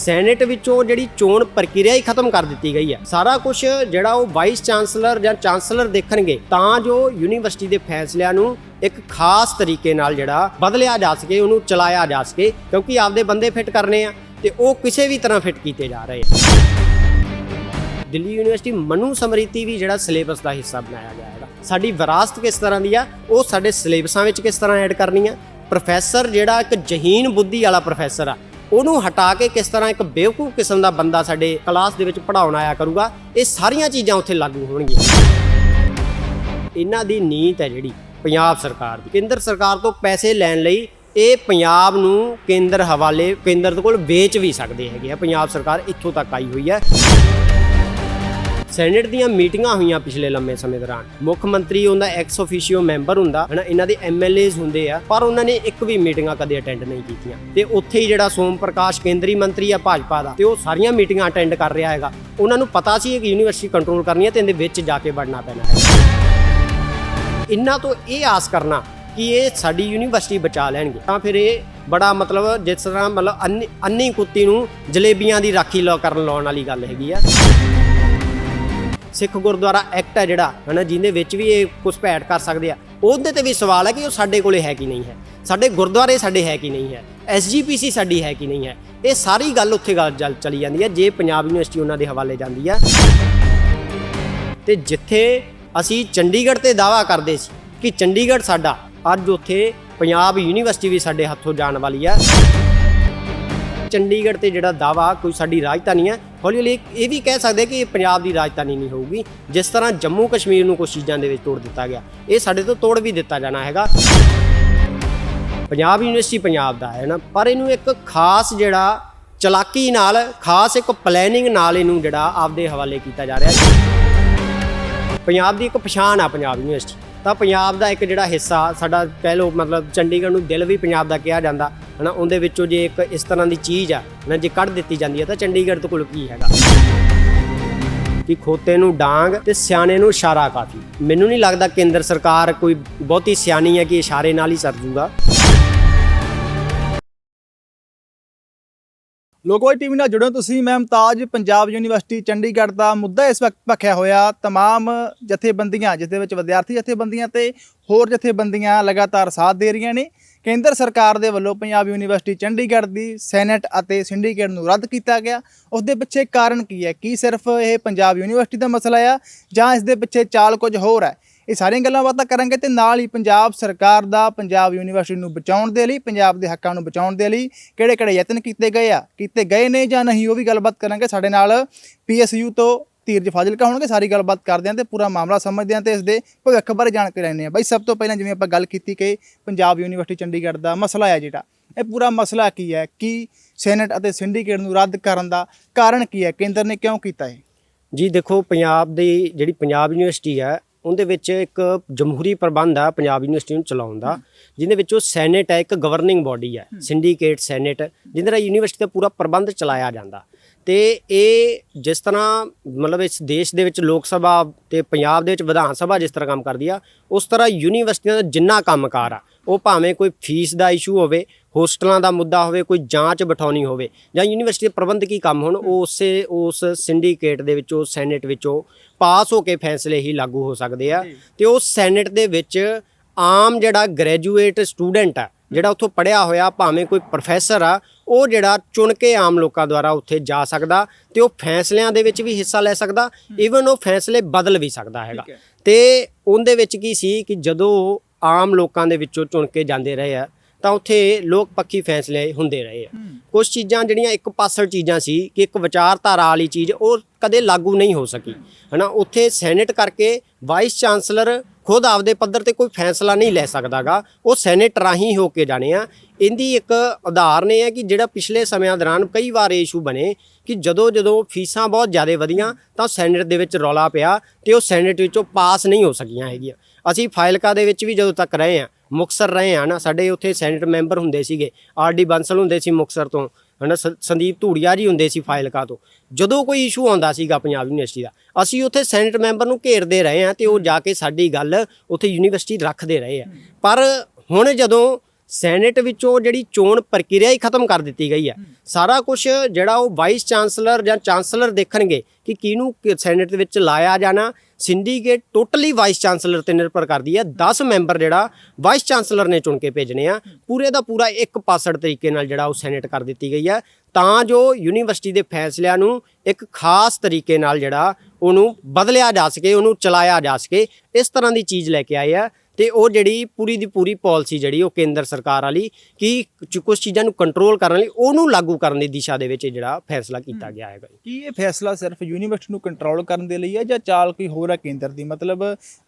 Senate ਵਿੱਚੋਂ ਜਿਹੜੀ ਚੋਣ ਪ੍ਰਕਿਰਿਆ ਹੀ ਖਤਮ ਕਰ ਦਿੱਤੀ ਗਈ ਹੈ ਸਾਰਾ ਕੁਝ ਜਿਹੜਾ ਉਹ ਵਾਈਸ ਚਾਂਸਲਰ ਜਾਂ ਚਾਂਸਲਰ ਦੇਖਣਗੇ, ਤਾਂ ਜੋ ਯੂਨੀਵਰਸਿਟੀ ਦੇ ਫੈਸਲਿਆਂ ਨੂੰ ਇੱਕ ਖਾਸ ਤਰੀਕੇ ਨਾਲ ਜਿਹੜਾ ਬਦਲਿਆ ਜਾ ਸਕੇ, ਉਹਨੂੰ ਚਲਾਇਆ ਜਾ ਸਕੇ, ਕਿਉਂਕਿ ਆਪਦੇ ਬੰਦੇ ਫਿੱਟ ਕਰਨੇ ਆ ਤੇ ਉਹ ਕਿਸੇ ਵੀ ਤਰ੍ਹਾਂ ਫਿੱਟ ਕੀਤੇ ਜਾ ਰਹੇ ਆ। ਦਿੱਲੀ ਯੂਨੀਵਰਸਿਟੀ ਮਨੂ ਸਮ੍ਰਿਤੀ ਵੀ ਜਿਹੜਾ ਸਿਲੇਬਸ ਦਾ ਹਿੱਸਾ ਬਣਾਇਆ ਗਿਆ ਹੈਗਾ। ਸਾਡੀ ਵਿਰਾਸਤ ਕਿਸ ਤਰ੍ਹਾਂ ਦੀ ਆ, ਉਹ ਸਾਡੇ ਸਿਲੇਬਸਾਂ ਵਿੱਚ ਕਿਸ ਤਰ੍ਹਾਂ ਐਡ ਕਰਨੀ ਆ। ਪ੍ਰੋਫੈਸਰ ਜਿਹੜਾ ਇੱਕ ਜਹੀਨ ਬੁੱਧੀ ਵਾਲਾ ਪ੍ਰੋਫੈਸਰ ਆ ਉਹਨੂੰ ਹਟਾ ਕੇ ਕਿਸ ਤਰ੍ਹਾਂ ਇੱਕ ਬੇਵਕੂਫ ਕਿਸਮ ਦਾ ਬੰਦਾ ਸਾਡੇ ਕਲਾਸ ਦੇ ਵਿੱਚ ਪੜਾਉਣ ਆਇਆ ਕਰੂਗਾ, ਇਹ ਸਾਰੀਆਂ ਚੀਜ਼ਾਂ ਉੱਥੇ ਲਾਗੂ ਹੋਣਗੀਆਂ। ਇਹਨਾਂ ਦੀ ਨੀਤ ਹੈ ਜਿਹੜੀ ਪੰਜਾਬ ਸਰਕਾਰ ਦੀ। ਕੇਂਦਰ ਸਰਕਾਰ ਤੋਂ ਪੈਸੇ ਲੈਣ ਲਈ ਇਹ ਪੰਜਾਬ ਨੂੰ ਕੇਂਦਰ ਹਵਾਲੇ, ਕੇਂਦਰ ਦੇ ਕੋਲ ਵੇਚ ਵੀ ਸਕਦੇ ਹੈਗੇ ਆ। ਪੰਜਾਬ ਸਰਕਾਰ ਇੱਥੋਂ ਤੱਕ ਆਈ ਹੋਈ ਹੈ। ਸੈਨੇਟ ਦੀਆਂ ਮੀਟਿੰਗਾਂ ਹੋਈਆਂ ਪਿਛਲੇ ਲੰਮੇ ਸਮੇਂ ਦੌਰਾਨ। ਮੁੱਖ ਮੰਤਰੀ ਉਹਦਾ ਐਕਸ ਅਫੀਸ਼ੀਓ ਮੈਂਬਰ ਹੁੰਦਾ, ਹਨਾ, ਇਹਨਾਂ ਦੇ ਐਮਐਲਏਜ਼ ਹੁੰਦੇ ਆ, ਪਰ ਉਹਨਾਂ ਨੇ ਇੱਕ ਵੀ ਮੀਟਿੰਗਾਂ ਕਦੇ ਅਟੈਂਡ ਨਹੀਂ ਕੀਤੀਆਂ। ਤੇ ਉੱਥੇ ਹੀ ਜਿਹੜਾ ਸੋਮ ਪ੍ਰਕਾਸ਼ ਕੇਂਦਰੀ ਮੰਤਰੀ ਆ ਭਾਜਪਾ ਦਾ, ਤੇ ਉਹ ਸਾਰੀਆਂ ਮੀਟਿੰਗਾਂ ਅਟੈਂਡ ਕਰ ਰਿਹਾ ਹੈਗਾ। ਉਹਨਾਂ ਨੂੰ ਪਤਾ ਸੀ ਕਿ ਯੂਨੀਵਰਸਿਟੀ ਕੰਟਰੋਲ ਕਰਨੀ ਹੈ ਤੇ ਇਹਦੇ ਵਿੱਚ ਜਾ ਕੇ ਵੜਨਾ ਪੈਣਾ ਹੈ। ਇਹਨਾਂ ਤੋਂ ਇਹ ਆਸ ਕਰਨਾ ਕਿ ਇਹ ਸਾਡੀ ਯੂਨੀਵਰਸਿਟੀ ਬਚਾ ਲੈਣਗੇ। ਤਾਂ ਫਿਰ ਇਹ ਬੜਾ ਮਤਲਬ ਜਿਸ ਤਰ੍ਹਾਂ ਮਤਲਬ ਅੰਨੀ- ਅੰਨੀ ਕੁੱਤੀ ਨੂੰ ਜਲੇਬੀਆਂ ਦੀ ਰਾਖੀ ਲਾ, ਕਰਨ ਲਾਉਣ ਵਾਲੀ ਗੱਲ ਹੈਗੀ ਆ। ਸਿੱਖ ਗੁਰਦੁਆਰਾ ਐਕਟ ਹੈ ਜਿਹੜਾ, ਹਨਾ, ਜਿਹਦੇ ਵਿੱਚ ਵੀ ਇਹ ਘੁਸਪੈਠ ਕਰ ਸਕਦੇ ਆ। ਉਹਦੇ ਤੇ ਵੀ ਸਵਾਲ ਹੈ ਕਿ ਉਹ ਸਾਡੇ ਕੋਲੇ ਹੈ ਕਿ ਨਹੀਂ ਹੈ। ਸਾਡੇ ਗੁਰਦੁਆਰੇ ਸਾਡੇ ਹੈ ਕਿ ਨਹੀਂ ਹੈ। ਐਸਜੀਪੀਸੀ ਸਾਡੀ ਹੈ ਕਿ ਨਹੀਂ ਹੈ। ਇਹ ਸਾਰੀ ਗੱਲ ਉੱਥੇ ਗੱਲ ਚੱਲ- ਚਲੀ ਜਾਂਦੀ ਹੈ, ਜੇ ਪੰਜਾਬ ਯੂਨੀਵਰਸਿਟੀ ਉਹਨਾਂ ਦੇ ਹਵਾਲੇ ਜਾਂਦੀ ਹੈ। ਤੇ ਜਿੱਥੇ ਅਸੀਂ ਚੰਡੀਗੜ੍ਹ ਤੇ ਦਾਵਾ ਕਰਦੇ ਸੀ ਕਿ ਚੰਡੀਗੜ੍ਹ ਸਾਡਾ ਅੱਜ ਉੱਥੇ ਪੰਜਾਬ ਯੂਨੀਵਰਸਿਟੀ ਵੀ ਸਾਡੇ ਹੱਥੋਂ ਜਾਣ ਵਾਲੀ ਹੈ। ਚੰਡੀਗੜ੍ਹ ਤੇ ਜਿਹੜਾ ਦਾਵਾ ਕੋਈ ਸਾਡੀ ਰਾਜਧਾਨੀ ਹੈ ਹੌਲੀ ਹੌਲੀ ਇਹ ਵੀ ਕਹਿ ਸਕਦੇ ਕਿ ਇਹ ਪੰਜਾਬ ਦੀ ਰਾਜਧਾਨੀ ਨਹੀਂ ਹੋਊਗੀ, ਜਿਸ ਤਰ੍ਹਾਂ ਜੰਮੂ ਕਸ਼ਮੀਰ ਨੂੰ ਕੁਝ ਚੀਜ਼ਾਂ ਦੇ ਵਿੱਚ ਤੋੜ ਦਿੱਤਾ ਗਿਆ। ਇਹ ਸਾਡੇ ਤੋਂ ਤੋੜ ਵੀ ਦਿੱਤਾ ਜਾਣਾ ਹੈਗਾ। ਪੰਜਾਬ ਯੂਨੀਵਰਸਿਟੀ ਪੰਜਾਬ ਦਾ ਹੈ ਨਾ, ਪਰ ਇਹਨੂੰ ਇੱਕ ਖਾਸ ਜਿਹੜਾ ਚਲਾਕੀ ਨਾਲ, ਖਾਸ ਇੱਕ ਪਲੈਨਿੰਗ ਨਾਲ ਇਹਨੂੰ ਜਿਹੜਾ ਆਪਦੇ ਹਵਾਲੇ ਕੀਤਾ ਜਾ ਰਿਹਾ ਹੈ। ਪੰਜਾਬ ਦੀ ਇੱਕ ਪਛਾਣ ਆ ਪੰਜਾਬ ਯੂਨੀਵਰਸਿਟੀ। ਤਾਂ ਪੰਜਾਬ ਦਾ ਇੱਕ ਜਿਹੜਾ ਹਿੱਸਾ, ਸਾਡਾ ਕਹਿ ਲਓ ਮਤਲਬ ਚੰਡੀਗੜ੍ਹ ਨੂੰ ਦਿਲ ਵੀ ਪੰਜਾਬ ਦਾ ਕਿਹਾ ਜਾਂਦਾ। ਹਨਾ, ਉਹਦੇ ਵਿੱਚੋਂ ਜੇ ਇੱਕ ਇਸ ਤਰ੍ਹਾਂ ਦੀ ਚੀਜ਼ ਆ, ਨਾ ਜੇ ਕੱਢ ਦਿੱਤੀ ਜਾਂਦੀ ਹੈ ਤਾਂ ਚੰਡੀਗੜ੍ਹ ਤੋਂ ਕੋਲ ਕੀ ਹੈਗਾ? ਕਿ ਖੋਤੇ ਨੂੰ ਡਾਂਗ ਤੇ ਸਿਆਣੇ ਨੂੰ ਇਸ਼ਾਰਾ ਕਾਫੀ। ਮੈਨੂੰ ਨਹੀਂ ਲੱਗਦਾ ਕੇਂਦਰ ਸਰਕਾਰ ਕੋਈ ਬਹੁਤੀ ਸਿਆਣੀ ਹੈ ਕਿ ਇਸ਼ਾਰੇ ਨਾਲ ਹੀ ਸਰ ਜੂਗਾ। ਲੋਕਵਾਈ ਟੀਵੀ ਨਾਲ ਜੁੜੋ ਤੁਸੀਂ ਮੈਂ ਮੁਮਤਾਜ ਪੰਜਾਬ ਯੂਨੀਵਰਸਿਟੀ ਚੰਡੀਗੜ੍ਹ ਦਾ ਮੁੱਦਾ ਇਸ ਵਕਤ ਭਖਿਆ ਹੋਇਆ तमाम ਜਥੇਬੰਦੀਆਂ ਜਿਸ ਦੇ ਵਿੱਚ ਵਿਦਿਆਰਥੀ ਜਥੇਬੰਦੀਆਂ ਤੇ ਹੋਰ ਜਥੇਬੰਦੀਆਂ ਲਗਾਤਾਰ ਸਾਥ ਦੇ ਰਹੀਆਂ ਨੇ ਕੇਂਦਰ ਸਰਕਾਰ ਦੇ ਵੱਲੋਂ ਪੰਜਾਬ ਯੂਨੀਵਰਸਿਟੀ ਚੰਡੀਗੜ੍ਹ ਦੀ ਸੈਨੇਟ ਅਤੇ ਸਿੰਡੀਕੇਟ ਨੂੰ ਰੱਦ ਕੀਤਾ ਗਿਆ ਉਸ ਦੇ ਪਿੱਛੇ ਕਾਰਨ ਕੀ ਹੈ ਕੀ ਸਿਰਫ ਇਹ ਪੰਜਾਬ ਯੂਨੀਵਰਸਿਟੀ ਦਾ ਮਸਲਾ ਆ ਜਾਂ ਇਸ ਦੇ ਪਿੱਛੇ ਚਾਲ ਕੁਝ ਹੋਰ ਹੈ ਇਹ ਸਾਰੀਆਂ ਗੱਲਾਂ ਬਾਤਾਂ ਕਰਾਂਗੇ ਤੇ ਨਾਲ ਹੀ ਪੰਜਾਬ ਸਰਕਾਰ ਦਾ ਪੰਜਾਬ ਯੂਨੀਵਰਸਿਟੀ ਨੂੰ ਬਚਾਉਣ ਦੇ ਲਈ, ਪੰਜਾਬ ਦੇ ਹੱਕਾਂ ਨੂੰ ਬਚਾਉਣ ਦੇ ਲਈ ਕਿਹੜੇ ਕਿਹੜੇ ਯਤਨ ਕੀਤੇ ਗਏ ਆ, ਕੀਤੇ ਗਏ ਨੇ ਜਾਂ ਨਹੀਂ, ਉਹ ਵੀ ਗੱਲਬਾਤ ਕਰਾਂਗੇ। ਸਾਡੇ ਨਾਲ ਪੀਐਸਯੂ ਤੋਂ ਧੀਰਜ ਫਾਜ਼ਿਲਕਾ ਹੋਣਗੇ, ਸਾਰੀ ਗੱਲਬਾਤ ਕਰਦੇ ਹਾਂ ਤੇ ਪੂਰਾ ਮਾਮਲਾ ਸਮਝਦੇ ਹਾਂ ਤੇ ਇਸ ਦੇ ਭਵਿੱਖ ਬਾਰੇ ਜਾਣਕਾਰੀ ਲੈਣੇ ਆ। ਬਾਈ, ਸਭ ਤੋਂ ਪਹਿਲਾਂ ਜਿਵੇਂ ਆਪਾਂ ਗੱਲ ਕੀਤੀ ਕਿ ਪੰਜਾਬ ਯੂਨੀਵਰਸਿਟੀ ਚੰਡੀਗੜ੍ਹ ਦਾ ਮਸਲਾ ਹੈ ਜਿਹੜਾ, ਇਹ ਪੂਰਾ ਮਸਲਾ ਕੀ ਹੈ? ਕੀ ਸੈਨੇਟ ਅਤੇ ਸਿੰਡੀਕੇਟ ਨੂੰ ਰੱਦ ਕਰਨ ਦਾ ਕਾਰਨ ਕੀ ਹੈ? ਕੇਂਦਰ ਨੇ ਕਿਉਂ ਕੀਤਾ ਹੈ ਜੀ ਦੇਖੋ, ਪੰਜਾਬ ਦੀ ਜਿਹੜੀ ਪੰਜਾਬ ਯੂਨੀਵਰਸਿਟੀ ਹੈ ਉਹਦੇ ਵਿੱਚ ਇੱਕ ਜਮਹੂਰੀ ਪ੍ਰਬੰਧ ਆ ਪੰਜਾਬ ਯੂਨੀਵਰਸਿਟੀ ਨੂੰ ਚਲਾਉਣ ਦਾ ਜਿਹਦੇ ਵਿੱਚੋਂ ਸੈਨੇਟ ਹੈ ਇੱਕ ਗਵਰਨਿੰਗ ਬਾਡੀ ਹੈ। ਸਿੰਡੀਕੇਟ ਸੈਨੇਟ ਜਿਹਦੇ ਨਾਲ ਯੂਨੀਵਰਸਿਟੀ ਦਾ ਪੂਰਾ ਪ੍ਰਬੰਧ ਚਲਾਇਆ ਜਾਂਦਾ। ਤੇ ਇਹ ਜਿਸ ਤਰ੍ਹਾਂ ਮਤਲਬ ਇਸ ਦੇਸ਼ ਦੇ ਵਿੱਚ ਲੋਕ ਸਭਾ ਤੇ ਪੰਜਾਬ ਦੇ ਵਿੱਚ ਵਿਧਾਨ ਸਭਾ ਜਿਸ ਤਰ੍ਹਾਂ ਕੰਮ ਕਰਦੀ ਆ ਉਸ ਤਰ੍ਹਾਂ ਯੂਨੀਵਰਸਿਟੀਆਂ ਦਾ ਜਿੰਨਾ ਕੰਮਕਾਰ ਆ ਉਹ ਭਾਵੇਂ ਕੋਈ ਫੀਸ ਦਾ ਇਸ਼ੂ ਹੋਵੇ ਹੋਸਟਲਾਂ ਦਾ ਮੁੱਦਾ ਹੋਵੇ ਕੋਈ ਜਾਂਚ ਬਿਠਾਉਣੀ ਹੋਵੇ ਜਾਂ ਯੂਨੀਵਰਸਿਟੀ ਦੇ ਪ੍ਰਬੰਧਕੀ ਕੰਮ ਹੋਣ ਉਹ ਉਸੇ ਉਸ ਸਿੰਡੀਕੇਟ ਦੇ ਵਿੱਚੋਂ ਸੈਨੇਟ ਵਿੱਚੋਂ ਪਾਸ ਹੋ ਕੇ ਫੈਸਲੇ ਹੀ ਲਾਗੂ ਹੋ ਸਕਦੇ ਆ ਤੇ ਉਹ ਸੈਨੇਟ ਦੇ ਵਿੱਚ ਆਮ ਜਿਹੜਾ ਗ੍ਰੈਜੂਏਟ ਸਟੂਡੈਂਟ ਆ ਜਿਹੜਾ ਉੱਥੋਂ ਪੜਿਆ ਹੋਇਆ ਭਾਵੇਂ ਕੋਈ ਪ੍ਰੋਫੈਸਰ ਆ ਉਹ ਜਿਹੜਾ ਚੁਣ ਕੇ ਆਮ ਲੋਕਾਂ ਦੁਆਰਾ ਉੱਥੇ ਜਾ ਸਕਦਾ ਤੇ ਉਹ ਫੈਸਲਿਆਂ ਦੇ ਵਿੱਚ ਵੀ ਹਿੱਸਾ ਲੈ ਸਕਦਾ ਈਵਨ ਉਹ ਫੈਸਲੇ ਬਦਲ ਵੀ ਸਕਦਾ ਹੈਗਾ। ਤੇ ਉਹਦੇ ਵਿੱਚ ਕੀ ਸੀ ਕਿ ਜਦੋਂ ਆਮ ਲੋਕਾਂ ਦੇ ਵਿੱਚੋਂ ਚੁਣ ਕੇ ਜਾਂਦੇ ਰਹੇ ਆ ਤਾਂ ਉੱਥੇ ਲੋਕ ਪੱਖੀ ਫੈਸਲੇ ਹੁੰਦੇ ਰਹੇ ਆ। ਕੁਝ ਚੀਜ਼ਾਂ ਜਿਹੜੀਆਂ ਇੱਕ ਪਾਸੜ ਚੀਜ਼ਾਂ ਸੀ ਕਿ ਇੱਕ ਵਿਚਾਰਧਾਰਾ ਵਾਲੀ ਚੀਜ਼ ਉਹ ਕਦੇ ਲਾਗੂ ਨਹੀਂ ਹੋ ਸਕੀ। ਹਨਾ ਉੱਥੇ ਸੈਨੇਟ ਕਰਕੇ ਵਾਈਸ ਚਾਂਸਲਰ ਖੁਦ ਆਪਦੇ ਪੱਧਰ ਤੇ ਕੋਈ ਫੈਸਲਾ ਨਹੀਂ ਲੈ ਸਕਦਾਗਾ। ਉਹ ਸੈਨੇਟ ਰਾਹੀਂ ਹੋ ਕੇ ਜਾਣੇ ਆ। ਇਹਦੀ ਇੱਕ ਉਦਾਹਰਨ ਇਹ ਹੈ ਕਿ ਜਿਹੜਾ ਪਿਛਲੇ ਸਮਿਆਂ ਦੌਰਾਨ ਕਈ ਵਾਰ ਇਸ਼ੂ ਬਣੇ ਕਿ ਜਦੋਂ ਜਦੋਂ ਫੀਸਾਂ ਬਹੁਤ ਜ਼ਿਆਦਾ ਵਧੀਆਂ ਤਾਂ ਸੈਨੇਟ ਦੇ ਵਿੱਚ ਰੌਲਾ ਪਿਆ ਤੇ ਉਹ ਸੈਨੇਟ ਵਿੱਚੋਂ ਪਾਸ ਨਹੀਂ ਹੋ ਸਕੀਆਂ ਹੈਗੀਆਂ। ਅਸੀਂ ਫਾਈਲਕਾ ਦੇ ਵਿੱਚ ਵੀ ਜਦੋਂ ਤੱਕ ਰਹੇ ਆ ਮੁਕਸਰ ਰਹੇ ਆ ਨਾ ਸਾਡੇ ਉੱਥੇ ਸੈਨੇਟ ਮੈਂਬਰ ਹੁੰਦੇ ਸੀਗੇ। ਆਰਡੀ ਬੰਸਲ ਹੁੰਦੇ ਸੀ ਮੁਕਸਰ ਤੋਂ। ਹਨਾ, ਸ- ਸੰਦੀਪ ਧੂੜੀਆ ਜੀ ਹੁੰਦੇ ਸੀ ਫਾਇਲਕਾ ਤੋਂ। ਜਦੋਂ ਕੋਈ ਇਸ਼ੂ ਆਉਂਦਾ ਸੀਗਾ ਪੰਜਾਬ ਯੂਨੀਵਰਸਿਟੀ ਦਾ, ਅਸੀਂ ਉੱਥੇ ਸੈਨੇਟ ਮੈਂਬਰ ਨੂੰ ਘੇਰਦੇ ਰਹੇ ਆ ਤੇ ਉਹ ਜਾ ਕੇ ਸਾਡੀ ਗੱਲ ਉੱਥੇ ਯੂਨੀਵਰਸਿਟੀ ਰੱਖਦੇ ਰਹੇ ਆ। ਪਰ ਹੁਣ ਜਦੋਂ ਸੈਨੇਟ ਵਿੱਚੋਂ ਜਿਹੜੀ ਚੋਣ ਪ੍ਰਕਿਰਿਆ ਹੀ ਖਤਮ ਕਰ ਦਿੱਤੀ ਗਈ ਹੈ। ਸਾਰਾ ਕੁਝ ਜਿਹੜਾ ਉਹ ਵਾਈਸ ਚਾਂਸਲਰ ਜਾਂ ਚਾਂਸਲਰ ਦੇਖਣਗੇ ਕਿ ਕਿਹਨੂੰ ਸੈਨੇਟ ਦੇ ਵਿੱਚ ਲਾਇਆ ਜਾਣਾ ਸਿੰਡੀਕੇਟ ਟੋਟਲੀ ਵਾਈਸ ਚਾਂਸਲਰ ਤੇ ਨਿਰਭਰ ਕਰਦੀ ਹੈ 10 ਮੈਂਬਰ ਜਿਹੜਾ ਵਾਈਸ ਚਾਂਸਲਰ ਨੇ ਚੁਣ ਕੇ ਭੇਜਣੇ ਆ। ਪੂਰੇ ਦਾ ਪੂਰਾ ਇੱਕ ਪਾਸੜ ਤਰੀਕੇ ਨਾਲ ਜਿਹੜਾ ਉਹ ਸੈਨੇਟ ਕਰ ਦਿੱਤੀ ਗਈ ਹੈ ਤਾਂ ਜੋ ਯੂਨੀਵਰਸਿਟੀ ਦੇ ਫੈਸਲਿਆਂ ਨੂੰ ਇੱਕ ਖਾਸ ਤਰੀਕੇ ਨਾਲ ਜਿਹੜਾ ਉਹਨੂੰ ਬਦਲਿਆ ਜਾ ਸਕੇ ਉਹਨੂੰ ਚਲਾਇਆ ਜਾ ਸਕੇ ਇਸ ਤਰ੍ਹਾਂ ਦੀ ਚੀਜ਼ ਲੈ ਕੇ ਆਏ ਆ। ਤੇ ਉਹ ਜਿਹੜੀ ਪੂਰੀ ਦੀ ਪੂਰੀ ਪਾਲਿਸੀ ਜਿਹੜੀ ਉਹ ਕੇਂਦਰ ਸਰਕਾਰ ਵਾਲੀ ਕਿ ਕੁਝ ਚੀਜ਼ਾਂ ਨੂੰ ਕੰਟਰੋਲ ਕਰਨ ਲਈ ਉਹਨੂੰ ਲਾਗੂ ਕਰਨ ਦੀ ਦਿਸ਼ਾ ਦੇ ਵਿੱਚ ਜਿਹੜਾ ਫੈਸਲਾ ਕੀਤਾ ਗਿਆ ਹੈਗਾ ਕੀ ਇਹ ਫੈਸਲਾ ਸਿਰਫ ਯੂਨੀਵਰਸਿਟੀ ਨੂੰ ਕੰਟਰੋਲ ਕਰਨ ਦੇ ਲਈ ਹੈ ਜਾਂ ਚਾਲ ਕੋਈ ਹੋਰ ਹੈ ਕੇਂਦਰ ਦੀ? ਮਤਲਬ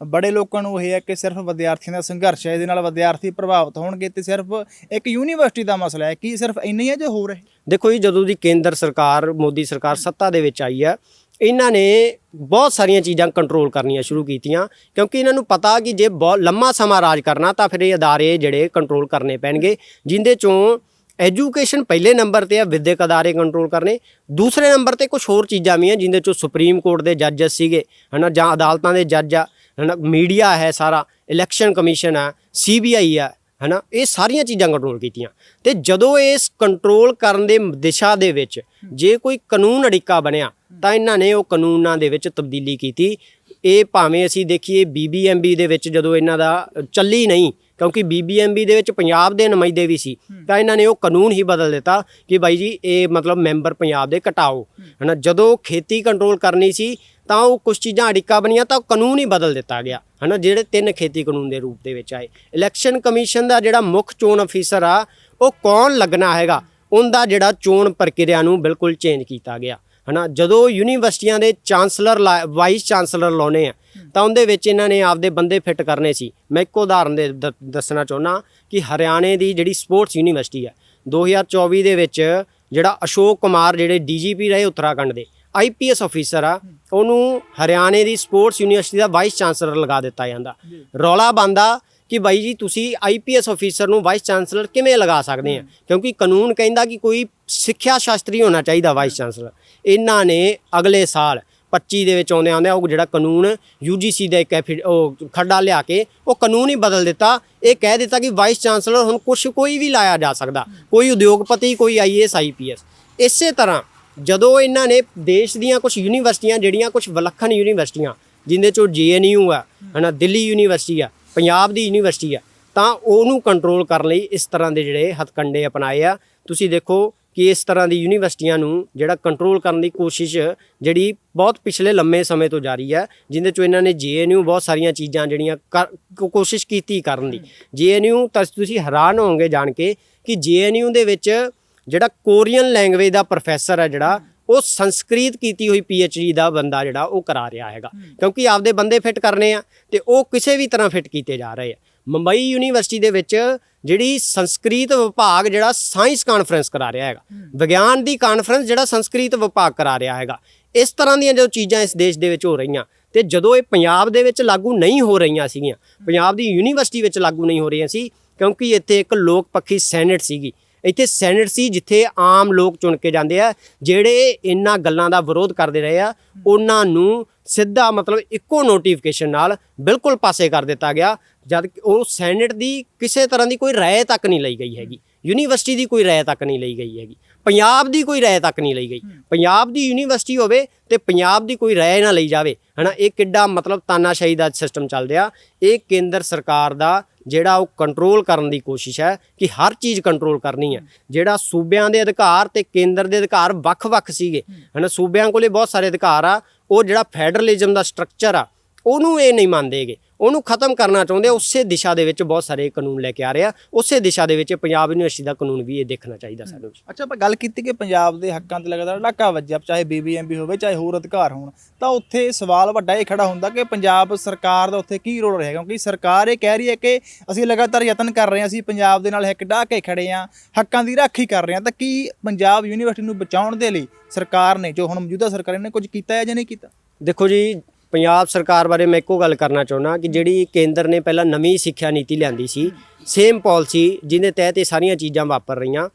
ਬੜੇ ਲੋਕਾਂ ਨੂੰ ਇਹ ਹੈ ਕਿ ਸਿਰਫ ਵਿਦਿਆਰਥੀਆਂ ਦਾ ਸੰਘਰਸ਼ ਹੈ ਇਹਦੇ ਨਾਲ ਵਿਦਿਆਰਥੀ ਪ੍ਰਭਾਵਿਤ ਹੋਣਗੇ ਤੇ ਸਿਰਫ ਇੱਕ ਯੂਨੀਵਰਸਿਟੀ ਦਾ ਮਸਲਾ ਹੈ। ਕੀ ਸਿਰਫ ਇੰਨਾ ਹੀ ਹੈ ਜਾਂ ਹੋਰ ਹੈ? ਦੇਖੋ ਜੀ ਜਦੋਂ ਦੀ ਕੇਂਦਰ ਸਰਕਾਰ ਮੋਦੀ ਸਰਕਾਰ ਸੱਤਾ ਦੇ ਵਿੱਚ ਆਈ ਹੈ ਇਹਨਾਂ ਨੇ ਬਹੁਤ ਸਾਰੀਆਂ ਚੀਜ਼ਾਂ ਕੰਟਰੋਲ ਕਰਨੀਆਂ ਸ਼ੁਰੂ ਕੀਤੀਆਂ, ਕਿਉਂਕਿ ਇਹਨਾਂ ਨੂੰ ਪਤਾ ਕਿ ਜੇ ਬਹੁਤ ਲੰਮਾ ਸਮਾਂ ਰਾਜ ਕਰਨਾ ਤਾਂ ਫਿਰ ਇਹ ਅਦਾਰੇ ਜਿਹੜੇ ਕੰਟਰੋਲ ਕਰਨੇ ਪੈਣਗੇ, ਜਿੰਦੇ ਚੋਂ ਐਜੂਕੇਸ਼ਨ ਪਹਿਲੇ ਨੰਬਰ ਤੇ ਆ, ਵਿਦਿਅਕ ਅਦਾਰੇ ਕੰਟਰੋਲ ਕਰਨੇ। ਦੂਸਰੇ ਨੰਬਰ ਤੇ ਕੁਝ ਹੋਰ ਚੀਜ਼ਾਂ ਵੀ ਆ, ਜਿੰਦੇ ਚੋਂ ਸੁਪਰੀਮ ਕੋਰਟ ਦੇ ਜੱਜਸ ਸੀਗੇ, ਹਨਾ, ਜਾਂ ਅਦਾਲਤਾਂ ਦੇ ਜੱਜ ਆ, ਹਨਾ, ਮੀਡੀਆ ਹੈ ਸਾਰਾ ਇਲੈਕਸ਼ਨ ਕਮਿਸ਼ਨ ਆ ਸੀਬੀਆਈ ਆ ਹਨਾ? ਇਹ ਸਾਰੀਆਂ ਚੀਜ਼ਾਂ ਕੰਟਰੋਲ ਕੀਤੀਆਂ। ਤੇ ਜਦੋਂ ਇਸ ਕੰਟਰੋਲ ਕਰਨ ਦੇ ਦਿਸ਼ਾ ਦੇ ਵਿੱਚ ਜੇ ਕੋਈ ਕਾਨੂੰਨ ਅੜਿੱਕਾ ਬਣਿਆ ਤਾਂ ਇਹਨਾਂ ਨੇ ਉਹ ਕਾਨੂੰਨਾਂ ਦੇ ਵਿੱਚ ਤਬਦੀਲੀ ਕੀਤੀ। ਇਹ ਭਾਵੇਂ ਅਸੀਂ ਦੇਖੀਏ ਬੀਬੀਐਮਬੀ ਦੇ ਵਿੱਚ ਜਦੋਂ ਇਹਨਾਂ ਦਾ ਚੱਲੀ ਨਹੀਂ ਕਿਉਂਕਿ ਬੀਬੀਐਮਬੀ ਦੇ ਵਿੱਚ ਪੰਜਾਬ ਦੇ ਨੁਮਾਇੰਦੇ ਵੀ ਸੀ ਤਾਂ ਇਹਨਾਂ ਨੇ ਉਹ ਕਾਨੂੰਨ ਹੀ ਬਦਲ ਦਿੱਤਾ ਕਿ ਬਾਈ ਜੀ ਇਹ ਮਤਲਬ ਮੈਂਬਰ ਪੰਜਾਬ ਦੇ ਘਟਾਓ। ਹਨਾ? ਜਦੋਂ ਖੇਤੀ ਕੰਟਰੋਲ ਕਰਨੀ ਸੀ ਤਾਂ ਉਹ ਕੁਝ ਚੀਜ਼ਾਂ ਅੜਿੱਕਾ ਬਣੀਆਂ ਤਾਂ ਉਹ ਕਾਨੂੰਨ ਹੀ ਬਦਲ ਦਿੱਤਾ ਗਿਆ। ਹਨਾ, ਜਿਹੜੇ ਤਿੰਨ ਖੇਤੀ ਕਾਨੂੰਨ ਦੇ ਰੂਪ ਦੇ ਵਿੱਚ ਆਏ। ਇਲੈਕਸ਼ਨ ਕਮਿਸ਼ਨ ਦਾ ਜਿਹੜਾ ਮੁੱਖ ਚੋਣ ਅਫੀਸਰ ਆ, ਉਹ ਕੌਣ ਲੱਗਣਾ ਹੈਗਾ? ਉਹਦਾ ਜਿਹੜਾ ਚੋਣ ਪ੍ਰਕਿਰਿਆ ਨੂੰ ਬਿਲਕੁਲ ਚੇਂਜ ਕੀਤਾ ਗਿਆ। ਹਨਾ, ਜਦੋਂ ਯੂਨੀਵਰਸਿਟੀਆਂ ਦੇ ਚਾਂਸਲਰ ਵਾਈਸ ਚਾਂਸਲਰ ਲਾਉਣੇ ਆ, ਤਾਂ ਉਹਦੇ ਵਿੱਚ ਇਹਨਾਂ ਨੇ ਆਪਦੇ ਬੰਦੇ ਫਿੱਟ ਕਰਨੇ ਸੀ। ਮੈਂ ਇੱਕ ਉਦਾਹਰਨ ਦੇ ਦ- ਦੱਸਣਾ ਚਾਹੁੰਦਾ ਕਿ ਹਰਿਆਣੇ ਦੀ ਜਿਹੜੀ ਸਪੋਰਟਸ ਯੂਨੀਵਰਸਿਟੀ ਹੈ 2024 ਦੇ ਵਿੱਚ ਜਿਹੜਾ ਅਸ਼ੋਕ ਕੁਮਾਰ ਜਿਹੜੇ ਡੀਜੀਪੀ ਰਹੇ ਉੱਤਰਾਖੰਡ ਦੇ ਆਈਪੀਐਸ ਅਫੀਸਰ ਆ ਉਹਨੂੰ ਹਰਿਆਣੇ ਦੀ ਸਪੋਰਟਸ ਯੂਨੀਵਰਸਿਟੀ ਦਾ ਵਾਈਸ ਚਾਂਸਲਰ ਲਗਾ ਦਿੱਤਾ ਜਾਂਦਾ। ਰੌਲਾ ਬੰਦਾ ਕਿ ਬਾਈ ਜੀ ਤੁਸੀਂ ਆਈਪੀਐਸ ਅਫੀਸਰ ਨੂੰ ਵਾਈਸ ਚਾਂਸਲਰ ਕਿਵੇਂ ਲਗਾ ਸਕਦੇ ਆ? ਕਿਉਂਕਿ ਕਾਨੂੰਨ ਕਹਿੰਦਾ ਕਿ ਕੋਈ ਸਿੱਖਿਆ ਸ਼ਾਸਤਰੀ ਹੋਣਾ ਚਾਹੀਦਾ ਵਾਈਸ ਚਾਂਸਲਰ ਇਹਨਾਂ ਨੇ ਅਗਲੇ ਸਾਲ 25 ਦੇ ਵਿੱਚ ਆਉਂਦੇ ਆਉਂਦੇ ਉਹ ਜਿਹੜਾ ਕਾਨੂੰਨ ਯੂਜੀਸੀ ਦਾ ਇੱਕ ਉਹ ਖੱਡਾ ਲਿਆ ਕੇ ਉਹ ਕਾਨੂੰਨ ਹੀ ਬਦਲ ਦਿੱਤਾ। ਇਹ ਕਹਿ ਦਿੱਤਾ ਕਿ ਵਾਈਸ ਚਾਂਸਲਰ ਹੁਣ ਕੁਝ ਕੋਈ ਵੀ ਲਾਇਆ ਜਾ ਸਕਦਾ। ਕੋਈ ਉਦਯੋਗਪਤੀ ਕੋਈ ਆਈਏਐਸ ਆਈਪੀਐਸ ਇਸੇ ਤਰ੍ਹਾਂ ਜਦੋਂ ਇਹਨਾਂ ਨੇ ਦੇਸ਼ ਦੀਆਂ ਕੁਝ ਯੂਨੀਵਰਸਿਟੀਆਂ, ਜਿਹੜੀਆਂ ਕੁਝ ਵਿਲੱਖਣ ਯੂਨੀਵਰਸਿਟੀਆਂ, ਜਿੰਦੇ ਚੋਂ ਜੀਐਨਯੂ ਆ, ਹਨਾ, ਦਿੱਲੀ ਯੂਨੀਵਰਸਿਟੀ ਆ, ਪੰਜਾਬ ਦੀ ਯੂਨੀਵਰਸਿਟੀ ਆ, ਤਾਂ ਉਹਨੂੰ ਕੰਟਰੋਲ ਕਰਨ ਲਈ ਇਸ ਤਰ੍ਹਾਂ ਦੇ ਜਿਹੜੇ ਹਥਕੰਡੇ ਅਪਣਾਏ ਆ। ਤੁਸੀਂ ਦੇਖੋ ਕਿ ਇਸ ਤਰ੍ਹਾਂ ਦੀ ਯੂਨੀਵਰਸਿਟੀਆਂ ਨੂੰ ਜਿਹੜਾ ਕੰਟਰੋਲ ਕਰਨ ਦੀ ਕੋਸ਼ਿਸ਼ ਜਿਹੜੀ ਬਹੁਤ ਪਿਛਲੇ ਲੰਮੇ ਸਮੇਂ ਤੋਂ ਜਾਰੀ ਹੈ ਜਿੰਦੇ ਚੋਂ ਇਹਨਾਂ ਨੇ ਜੀਐਨਯੂ ਬਹੁਤ ਸਾਰੀਆਂ ਚੀਜ਼ਾਂ ਜਿਹੜੀਆਂ ਕਰ- ਕੋਸ਼ਿਸ਼ ਕੀਤੀ ਕਰਨ ਦੀ। ਜੀਐਨਯੂ ਤਾਂ ਤੁਸੀਂ ਹੈਰਾਨ ਹੋਵੋਗੇ ਜਾਣ ਕੇ ਕਿ ਜੀਐਨਯੂ ਦੇ ਵਿੱਚ ਜਿਹੜਾ ਕੋਰੀਅਨ ਲੈਂਗੁਏਜ ਦਾ ਪ੍ਰੋਫੈਸਰ ਹੈ ਜਿਹੜਾ ਉਹ ਸੰਸਕ੍ਰਿਤ ਕੀਤੀ ਹੋਈ ਪੀਐਚਡੀ ਦਾ ਬੰਦਾ ਜਿਹੜਾ ਉਹ ਕਰਾ ਰਿਹਾ ਹੈਗਾ। ਕਿਉਂਕਿ ਆਪਦੇ ਬੰਦੇ ਫਿੱਟ ਕਰਨੇ ਆ ਤੇ ਉਹ ਕਿਸੇ ਵੀ ਤਰ੍ਹਾਂ ਫਿੱਟ ਕੀਤੇ ਜਾ ਰਹੇ ਆ। ਮੁੰਬਈ ਯੂਨੀਵਰਸਿਟੀ ਦੇ ਵਿੱਚ ਜਿਹੜੀ ਸੰਸਕ੍ਰਿਤ ਵਿਭਾਗ ਜਿਹੜਾ ਸਾਇੰਸ ਕਾਨਫਰੰਸ ਕਰਾ ਰਿਹਾ ਹੈਗਾ। ਵਿਗਿਆਨ ਦੀ ਕਾਨਫਰੰਸ ਜਿਹੜਾ ਸੰਸਕ੍ਰਿਤ ਵਿਭਾਗ ਕਰਾ ਰਿਹਾ ਹੈਗਾ। ਇਸ ਤਰ੍ਹਾਂ ਦੀਆਂ ਜੋ ਚੀਜ਼ਾਂ ਇਸ ਦੇਸ਼ ਦੇ ਵਿੱਚ ਹੋ ਰਹੀਆਂ ਤੇ ਜਦੋਂ ਇਹ ਪੰਜਾਬ ਦੇ ਵਿੱਚ ਲਾਗੂ ਨਹੀਂ ਹੋ ਰਹੀਆਂ ਸੀਗੀਆਂ ਪੰਜਾਬ ਦੀ ਯੂਨੀਵਰਸਿਟੀ ਵਿੱਚ ਲਾਗੂ ਨਹੀਂ ਹੋ ਰਹੀਆਂ ਸੀ ਕਿਉਂਕਿ ਇੱਥੇ ਇੱਕ ਲੋਕ ਪੱਖੀ ਸੈਨੇਟ ਸੀਗੀ। ਇੱਥੇ ਸੈਨੇਟ ਸੀ ਜਿੱਥੇ ਆਮ ਲੋਕ ਚੁਣ ਕੇ ਜਾਂਦੇ ਆ, ਜਿਹੜੇ ਇਹਨਾਂ ਗੱਲਾਂ ਦਾ ਵਿਰੋਧ ਕਰਦੇ ਰਹੇ ਆ, ਉਹਨਾਂ ਨੂੰ ਸਿੱਧਾ ਮਤਲਬ ਇੱਕੋ ਨੋਟੀਫਿਕੇਸ਼ਨ ਨਾਲ ਬਿਲਕੁਲ ਪਾਸੇ ਕਰ ਦਿੱਤਾ ਗਿਆ, ਜਦ ਉਹ ਸੈਨੇਟ ਦੀ ਕਿਸੇ ਤਰ੍ਹਾਂ ਦੀ ਕੋਈ ਰਾਏ ਤੱਕ ਨਹੀਂ ਲਈ ਗਈ ਹੈਗੀ, ਯੂਨੀਵਰਸਿਟੀ ਦੀ ਕੋਈ ਰਾਏ ਤੱਕ ਨਹੀਂ ਲਈ ਗਈ ਹੈਗੀ। ਪੰਜਾਬ ਦੀ ਕੋਈ ਰਾਏ ਤੱਕ ਨਹੀਂ ਲਈ ਗਈ। ਪੰਜਾਬ ਦੀ ਯੂਨੀਵਰਸਿਟੀ ਹੋਵੇ ਤੇ ਪੰਜਾਬ ਦੀ ਕੋਈ ਰਾਏ ਨਾ ਲਈ ਜਾਵੇ ਹਨਾ? ਇਹ ਕਿੱਡਾ ਮਤਲਬ ਤਾਨਾਸ਼ਾਹੀ ਦਾ ਸਿਸਟਮ ਚੱਲ ਰਿਹਾ। ਇਹ ਕੇਂਦਰ ਸਰਕਾਰ ਦਾ ਜਿਹੜਾ ਉਹ ਕੰਟਰੋਲ ਕਰਨ ਦੀ ਕੋਸ਼ਿਸ਼ ਹੈ ਕਿ ਹਰ ਚੀਜ਼ ਕੰਟਰੋਲ ਕਰਨੀ ਹੈ। ਜਿਹੜਾ ਸੂਬਿਆਂ ਦੇ ਅਧਿਕਾਰ ਤੇ ਕੇਂਦਰ ਦੇ ਅਧਿਕਾਰ ਵੱਖ-ਵੱਖ ਸੀਗੇ ਹਨਾ? ਸੂਬਿਆਂ ਕੋਲੇ ਬਹੁਤ ਸਾਰੇ ਅਧਿਕਾਰ ਆ ਉਹ ਜਿਹੜਾ ਫੈਡਰਲਿਜ਼ਮ ਦਾ ਸਟਰਕਚਰ ਆ ਉਹਨੂੰ ਇਹ ਨਹੀਂ ਮੰਨਦੇਗੇ। ਉਹਨੂੰ ਖਤਮ ਕਰਨਾ ਚਾਹੁੰਦੇ ਆ ਉਸੇ ਦਿਸ਼ਾ ਦੇ ਵਿੱਚ ਬਹੁਤ ਸਾਰੇ ਕਾਨੂੰਨ ਲੈ ਕੇ ਆ ਰਹੇ ਆ। ਉਸੇ ਦਿਸ਼ਾ ਦੇ ਵਿੱਚ ਪੰਜਾਬ ਯੂਨੀਵਰਸਿਟੀ ਦਾ ਕਾਨੂੰਨ ਵੀ ਇਹ ਦੇਖਣਾ ਚਾਹੀਦਾ ਸਾਨੂੰ ਅੱਛਾ ਆਪਾਂ ਗੱਲ ਕੀਤੀ ਕਿ ਪੰਜਾਬ ਦੇ ਹੱਕਾਂ ਤੇ ਲਗਾਤਾਰ ਡਾਕਾ ਵੱਜਿਆ ਚਾਹੇ ਬੀਬੀਐਮਬੀ ਹੋਵੇ ਚਾਹੇ ਹੋਰ ਅਧਿਕਾਰ ਹੋਣ ਤਾਂ ਉੱਥੇ ਸਵਾਲ ਵੱਡਾ ਇਹ ਖੜਾ ਹੁੰਦਾ ਕਿ ਪੰਜਾਬ ਸਰਕਾਰ ਦਾ ਉੱਥੇ ਕੀ ਰੋਲ ਰਹੇਗਾ ਕਿਉਂਕਿ ਸਰਕਾਰ ਇਹ ਕਹਿ ਰਹੀ ਹੈ ਕਿ ਅਸੀਂ ਲਗਾਤਾਰ ਯਤਨ ਕਰ ਰਹੇ ਹਾਂ ਅਸੀਂ ਪੰਜਾਬ ਦੇ ਨਾਲ ਹਿੱਕ ਢਾਹ ਕੇ ਖੜੇ ਹਾਂ ਹੱਕਾਂ ਦੀ ਰਾਖੀ ਕਰ ਰਹੇ ਹਾਂ ਤਾਂ ਕੀ ਪੰਜਾਬ ਯੂਨੀਵਰਸਿਟੀ ਨੂੰ ਬਚਾਉਣ ਦੇ ਲਈ ਸਰਕਾਰ ਨੇ ਜੋ ਹੁਣ ਮੌਜੂਦਾ ਸਰਕਾਰ ਨੇ ਕੁਝ ਕੀਤਾ ਹੈ ਜਾਂ ਨਹੀਂ ਕੀਤਾ? ਦੇਖੋ ਜੀ ਪੰਜਾਬ ਸਰਕਾਰ ਬਾਰੇ ਮੈਂ ਇੱਕੋ ਗੱਲ ਕਰਨਾ ਚਾਹੁੰਦਾ ਕਿ ਜਿਹੜੀ ਕੇਂਦਰ ਨੇ ਪਹਿਲਾਂ ਨਵੀਂ ਸਿੱਖਿਆ ਨੀਤੀ ਲਿਆਂਦੀ ਸੀ ਸੇਮ ਪਾਲਿਸੀ ਜਿਹਦੇ ਤਹਿਤ ਇਹ ਸਾਰੀਆਂ ਚੀਜ਼ਾਂ ਵਾਪਰ ਰਹੀਆਂ।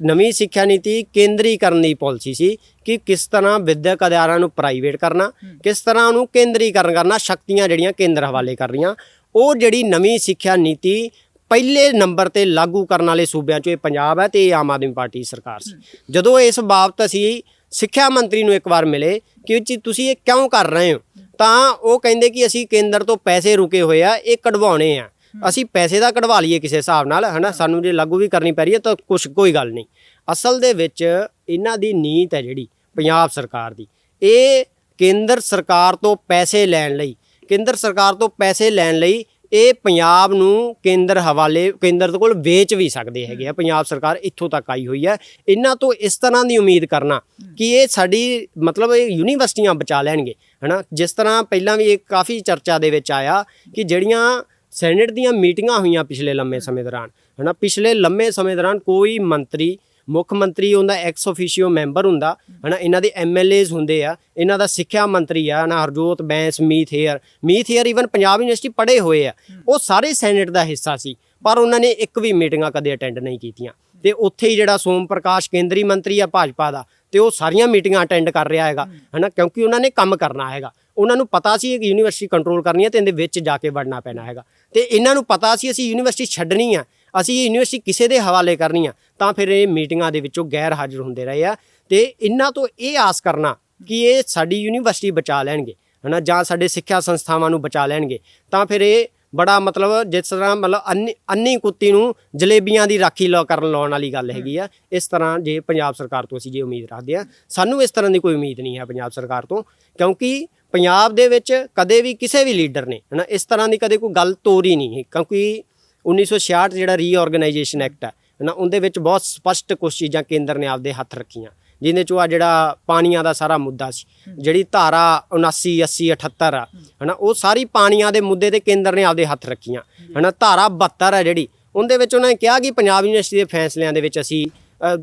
ਨਵੀਂ ਸਿੱਖਿਆ ਨੀਤੀ ਕੇਂਦਰੀਕਰਨ ਦੀ ਪਾਲਿਸੀ ਸੀ ਕਿ ਕਿਸ ਤਰ੍ਹਾਂ ਵਿਦਿਅਕ ਅਦਾਰਿਆਂ ਨੂੰ ਪ੍ਰਾਈਵੇਟ ਕਰਨਾ, ਕਿਸ ਤਰ੍ਹਾਂ ਉਹਨੂੰ ਕੇਂਦਰੀਕਰਨ ਕਰਨਾ, ਸ਼ਕਤੀਆਂ ਜਿਹੜੀਆਂ ਕੇਂਦਰ ਹਵਾਲੇ ਕਰ ਰਹੀਆਂ। ਉਹ ਜਿਹੜੀ ਨਵੀਂ ਸਿੱਖਿਆ ਨੀਤੀ ਪਹਿਲੇ ਨੰਬਰ ਤੇ ਲਾਗੂ ਕਰਨ ਵਾਲੇ ਸੂਬਿਆਂ ਚੋਂ ਇਹ ਪੰਜਾਬ ਹੈ ਤੇ ਇਹ ਆਮ ਆਦਮੀ ਪਾਰਟੀ ਸਰਕਾਰ ਸੀ। ਜਦੋਂ ਇਸ ਬਾਬਤ ਅਸੀਂ ਸਿੱਖਿਆ ਮੰਤਰੀ ਨੂੰ ਇੱਕ ਵਾਰ ਮਿਲੇ ਕਿ ਜੀ ਤੁਸੀਂ ਇਹ ਕਿਉਂ ਕਰ ਰਹੇ ਹੋ? ਤਾਂ ਉਹ ਕਹਿੰਦੇ ਕਿ ਅਸੀਂ ਕੇਂਦਰ ਤੋਂ ਪੈਸੇ ਰੁਕੇ ਹੋਏ ਆ, ਇਹ ਕਢਵਾਉਣੇ ਆ। ਅਸੀਂ ਪੈਸੇ ਦਾ ਕਢਵਾ ਲਈਏ ਕਿਸੇ ਹਿਸਾਬ ਨਾਲ, ਹਨਾ? ਸਾਨੂੰ ਜੇ ਲਾਗੂ ਵੀ ਕਰਨੀ ਪੈ ਰਹੀ ਹੈ ਤਾਂ ਕੁਛ ਕੋਈ ਗੱਲ ਨਹੀਂ। ਅਸਲ ਦੇ ਵਿੱਚ ਇਹਨਾਂ ਦੀ ਨੀਤ ਹੈ ਜਿਹੜੀ, ਪੰਜਾਬ ਸਰਕਾਰ ਦੀ। ਇਹ ਕੇਂਦਰ ਸਰਕਾਰ ਤੋਂ ਪੈਸੇ ਲੈਣ ਲਈ, ਕੇਂਦਰ ਸਰਕਾਰ ਤੋਂ ਪੈਸੇ ਲੈਣ ਲਈ ਇਹ ਪੰਜਾਬ ਨੂੰ ਕੇਂਦਰ ਹਵਾਲੇ ਕੇਂਦਰ ਦੇ ਕੋਲ ਵੇਚ ਵੀ ਸਕਦੇ ਹੈਗੇ ਆ। ਪੰਜਾਬ ਸਰਕਾਰ ਇੱਥੋਂ ਤੱਕ ਆਈ ਹੋਈ ਹੈ। ਇਹਨਾਂ ਤੋਂ ਇਸ ਤਰ੍ਹਾਂ ਦੀ ਉਮੀਦ ਕਰਨਾ ਕਿ ਇਹ ਸਾਡੀ ਮਤਲਬ ਇਹ ਯੂਨੀਵਰਸਿਟੀਆਂ ਬਚਾ ਲੈਣਗੇ ਹਨਾ? ਜਿਸ ਤਰ੍ਹਾਂ ਪਹਿਲਾਂ ਵੀ ਇਹ ਕਾਫੀ ਚਰਚਾ ਦੇ ਵਿੱਚ ਆਇਆ ਕਿ ਜਿਹੜੀਆਂ ਸੈਨੇਟ ਦੀਆਂ ਮੀਟਿੰਗਾਂ ਹੋਈਆਂ ਪਿਛਲੇ ਲੰਮੇ ਸਮੇਂ ਦੌਰਾਨ ਹਨਾ? ਪਿਛਲੇ ਲੰਮੇ ਸਮੇਂ ਦੌਰਾਨ ਕੋਈ ਮੰਤਰੀ ਮੁੱਖ ਮੰਤਰੀ ਉਹਦਾ ਐਕਸ ਅਫੀਸ਼ੀਓ ਮੈਂਬਰ ਹੁੰਦਾ, ਹਨਾ, ਇਹਨਾਂ ਦੇ ਐਮਐਲਏਜ਼ ਹੁੰਦੇ ਆ, ਇਹਨਾਂ ਦਾ ਸਿੱਖਿਆ ਮੰਤਰੀ ਆ ਨਾ ਹਰਜੋਤ ਬੈਂਸ, ਮੀਤ ਹੇਅਰ। ਮੀਤ ਹੇਅਰ ਇਵਨ ਪੰਜਾਬ ਯੂਨੀਵਰਸਿਟੀ ਪੜ੍ਹੇ ਹੋਏ ਆ। ਉਹ ਸਾਰੇ ਸੈਨੇਟ ਦਾ ਹਿੱਸਾ ਸੀ, ਪਰ ਉਹਨਾਂ ਨੇ ਇੱਕ ਵੀ ਮੀਟਿੰਗਾਂ ਕਦੇ ਅਟੈਂਡ ਨਹੀਂ ਕੀਤੀਆਂ। ਤੇ ਉੱਥੇ ਹੀ ਜਿਹੜਾ ਸੋਮ ਪ੍ਰਕਾਸ਼ ਕੇਂਦਰੀ ਮੰਤਰੀ ਆ ਭਾਜਪਾ ਦਾ, ਤੇ ਉਹ ਸਾਰੀਆਂ ਮੀਟਿੰਗਾਂ ਅਟੈਂਡ ਕਰ ਰਿਹਾ ਹੈਗਾ, ਹਨਾ, ਕਿਉਂਕਿ ਉਹਨਾਂ ਨੇ ਕੰਮ ਕਰਨਾ ਹੈਗਾ। ਉਹਨਾਂ ਨੂੰ ਪਤਾ ਸੀ ਕਿ ਯੂਨੀਵਰਸਿਟੀ ਕੰਟਰੋਲ ਕਰਨੀ ਹੈ ਤੇ ਇਹਦੇ ਵਿੱਚ ਜਾ ਕੇ ਵੜਨਾ ਪੈਣਾ ਹੈਗਾ। ਤੇ ਇਹਨਾਂ ਨੂੰ ਪਤਾ ਸੀ, ਅਸੀਂ ਯੂਨੀਵਰਸਿਟੀ ਛੱਡਣੀ ਆ ਅਸੀਂ ਯੂਨੀਵਰਸਿਟੀ ਕਿਸੇ ਦੇ ਹਵਾਲੇ ਕਰਨੀ ਆ ਤਾਂ ਫਿਰ ਇਹ ਮੀਟਿੰਗਾਂ ਦੇ ਵਿੱਚੋਂ ਗੈਰ ਹਾਜ਼ਰ ਹੁੰਦੇ ਰਹੇ ਆ। ਤੇ ਇਹਨਾਂ ਤੋਂ ਇਹ ਆਸ ਕਰਨਾ ਕਿ ਇਹ ਸਾਡੀ ਯੂਨੀਵਰਸਿਟੀ ਬਚਾ ਲੈਣਗੇ ਹਨਾ ਜਾਂ ਸਾਡੇ ਸਿੱਖਿਆ ਸੰਸਥਾਵਾਂ ਨੂੰ ਬਚਾ ਲੈਣਗੇ। ਤਾਂ ਫਿਰ ਇਹ ਬੜਾ ਮਤਲਬ ਜਿਸ ਤਰ੍ਹਾਂ ਮਤਲਬ ਅੰਨੀ ਅੰਨੀ ਕੁੱਤੀ ਨੂੰ ਜਲੇਬੀਆਂ ਦੀ ਰਾਖੀ ਲਾ ਕਰਨ ਲਾਉਣ ਵਾਲੀ ਗੱਲ ਹੈਗੀ ਆ। ਇਸ ਤਰ੍ਹਾਂ ਜੇ ਪੰਜਾਬ ਸਰਕਾਰ ਤੋਂ ਅਸੀਂ ਜੇ ਉਮੀਦ ਰੱਖਦੇ ਆ ਸਾਨੂੰ ਇਸ ਤਰ੍ਹਾਂ ਦੀ ਕੋਈ ਉਮੀਦ ਨਹੀਂ ਹੈ ਪੰਜਾਬ ਸਰਕਾਰ ਤੋਂ ਕਿਉਂਕਿ ਪੰਜਾਬ ਦੇ ਵਿੱਚ ਕਦੇ ਵੀ ਕਿਸੇ ਵੀ ਲੀਡਰ ਨੇ ਹਨਾ ਇਸ ਤਰ੍ਹਾਂ ਦੀ ਕਦੇ ਕੋਈ ਗੱਲ ਤੋਰੀ ਨਹੀਂ ਕਿਉਂਕਿ 1966 ਜਿਹੜਾ ਰੀਆਰਗੇਨਾਈਜੇਸ਼ਨ ਐਕਟ ਹੈ ਹਨਾ ਉਹਦੇ ਵਿੱਚ ਬਹੁਤ ਸਪਸ਼ਟ ਕੁਝ ਚੀਜ਼ਾਂ ਕੇਂਦਰ ਨੇ ਆਪਦੇ ਹੱਥ ਰੱਖੀਆਂ ਜਿਹਦੇ ਚੋਂ ਆ ਜਿਹੜਾ ਪਾਣੀਆਂ ਦਾ ਸਾਰਾ ਮੁੱਦਾ ਸੀ ਜਿਹੜੀ ਧਾਰਾ 79 80 78 ਆ ਹਨਾ ਉਹ ਸਾਰੀ ਪਾਣੀਆਂ ਦੇ ਮੁੱਦੇ ਤੇ ਕੇਂਦਰ ਨੇ ਆਪਦੇ ਹੱਥ ਰੱਖੀਆਂ ਹਨਾ ਧਾਰਾ 72 ਹੈ ਜਿਹੜੀ ਉਹਦੇ ਵਿੱਚ ਉਹਨਾਂ ਨੇ ਕਿਹਾ ਕਿ ਪੰਜਾਬ ਯੂਨੀਵਰਸਿਟੀ ਦੇ ਫੈਸਲਿਆਂ ਦੇ ਵਿੱਚ ਅਸੀਂ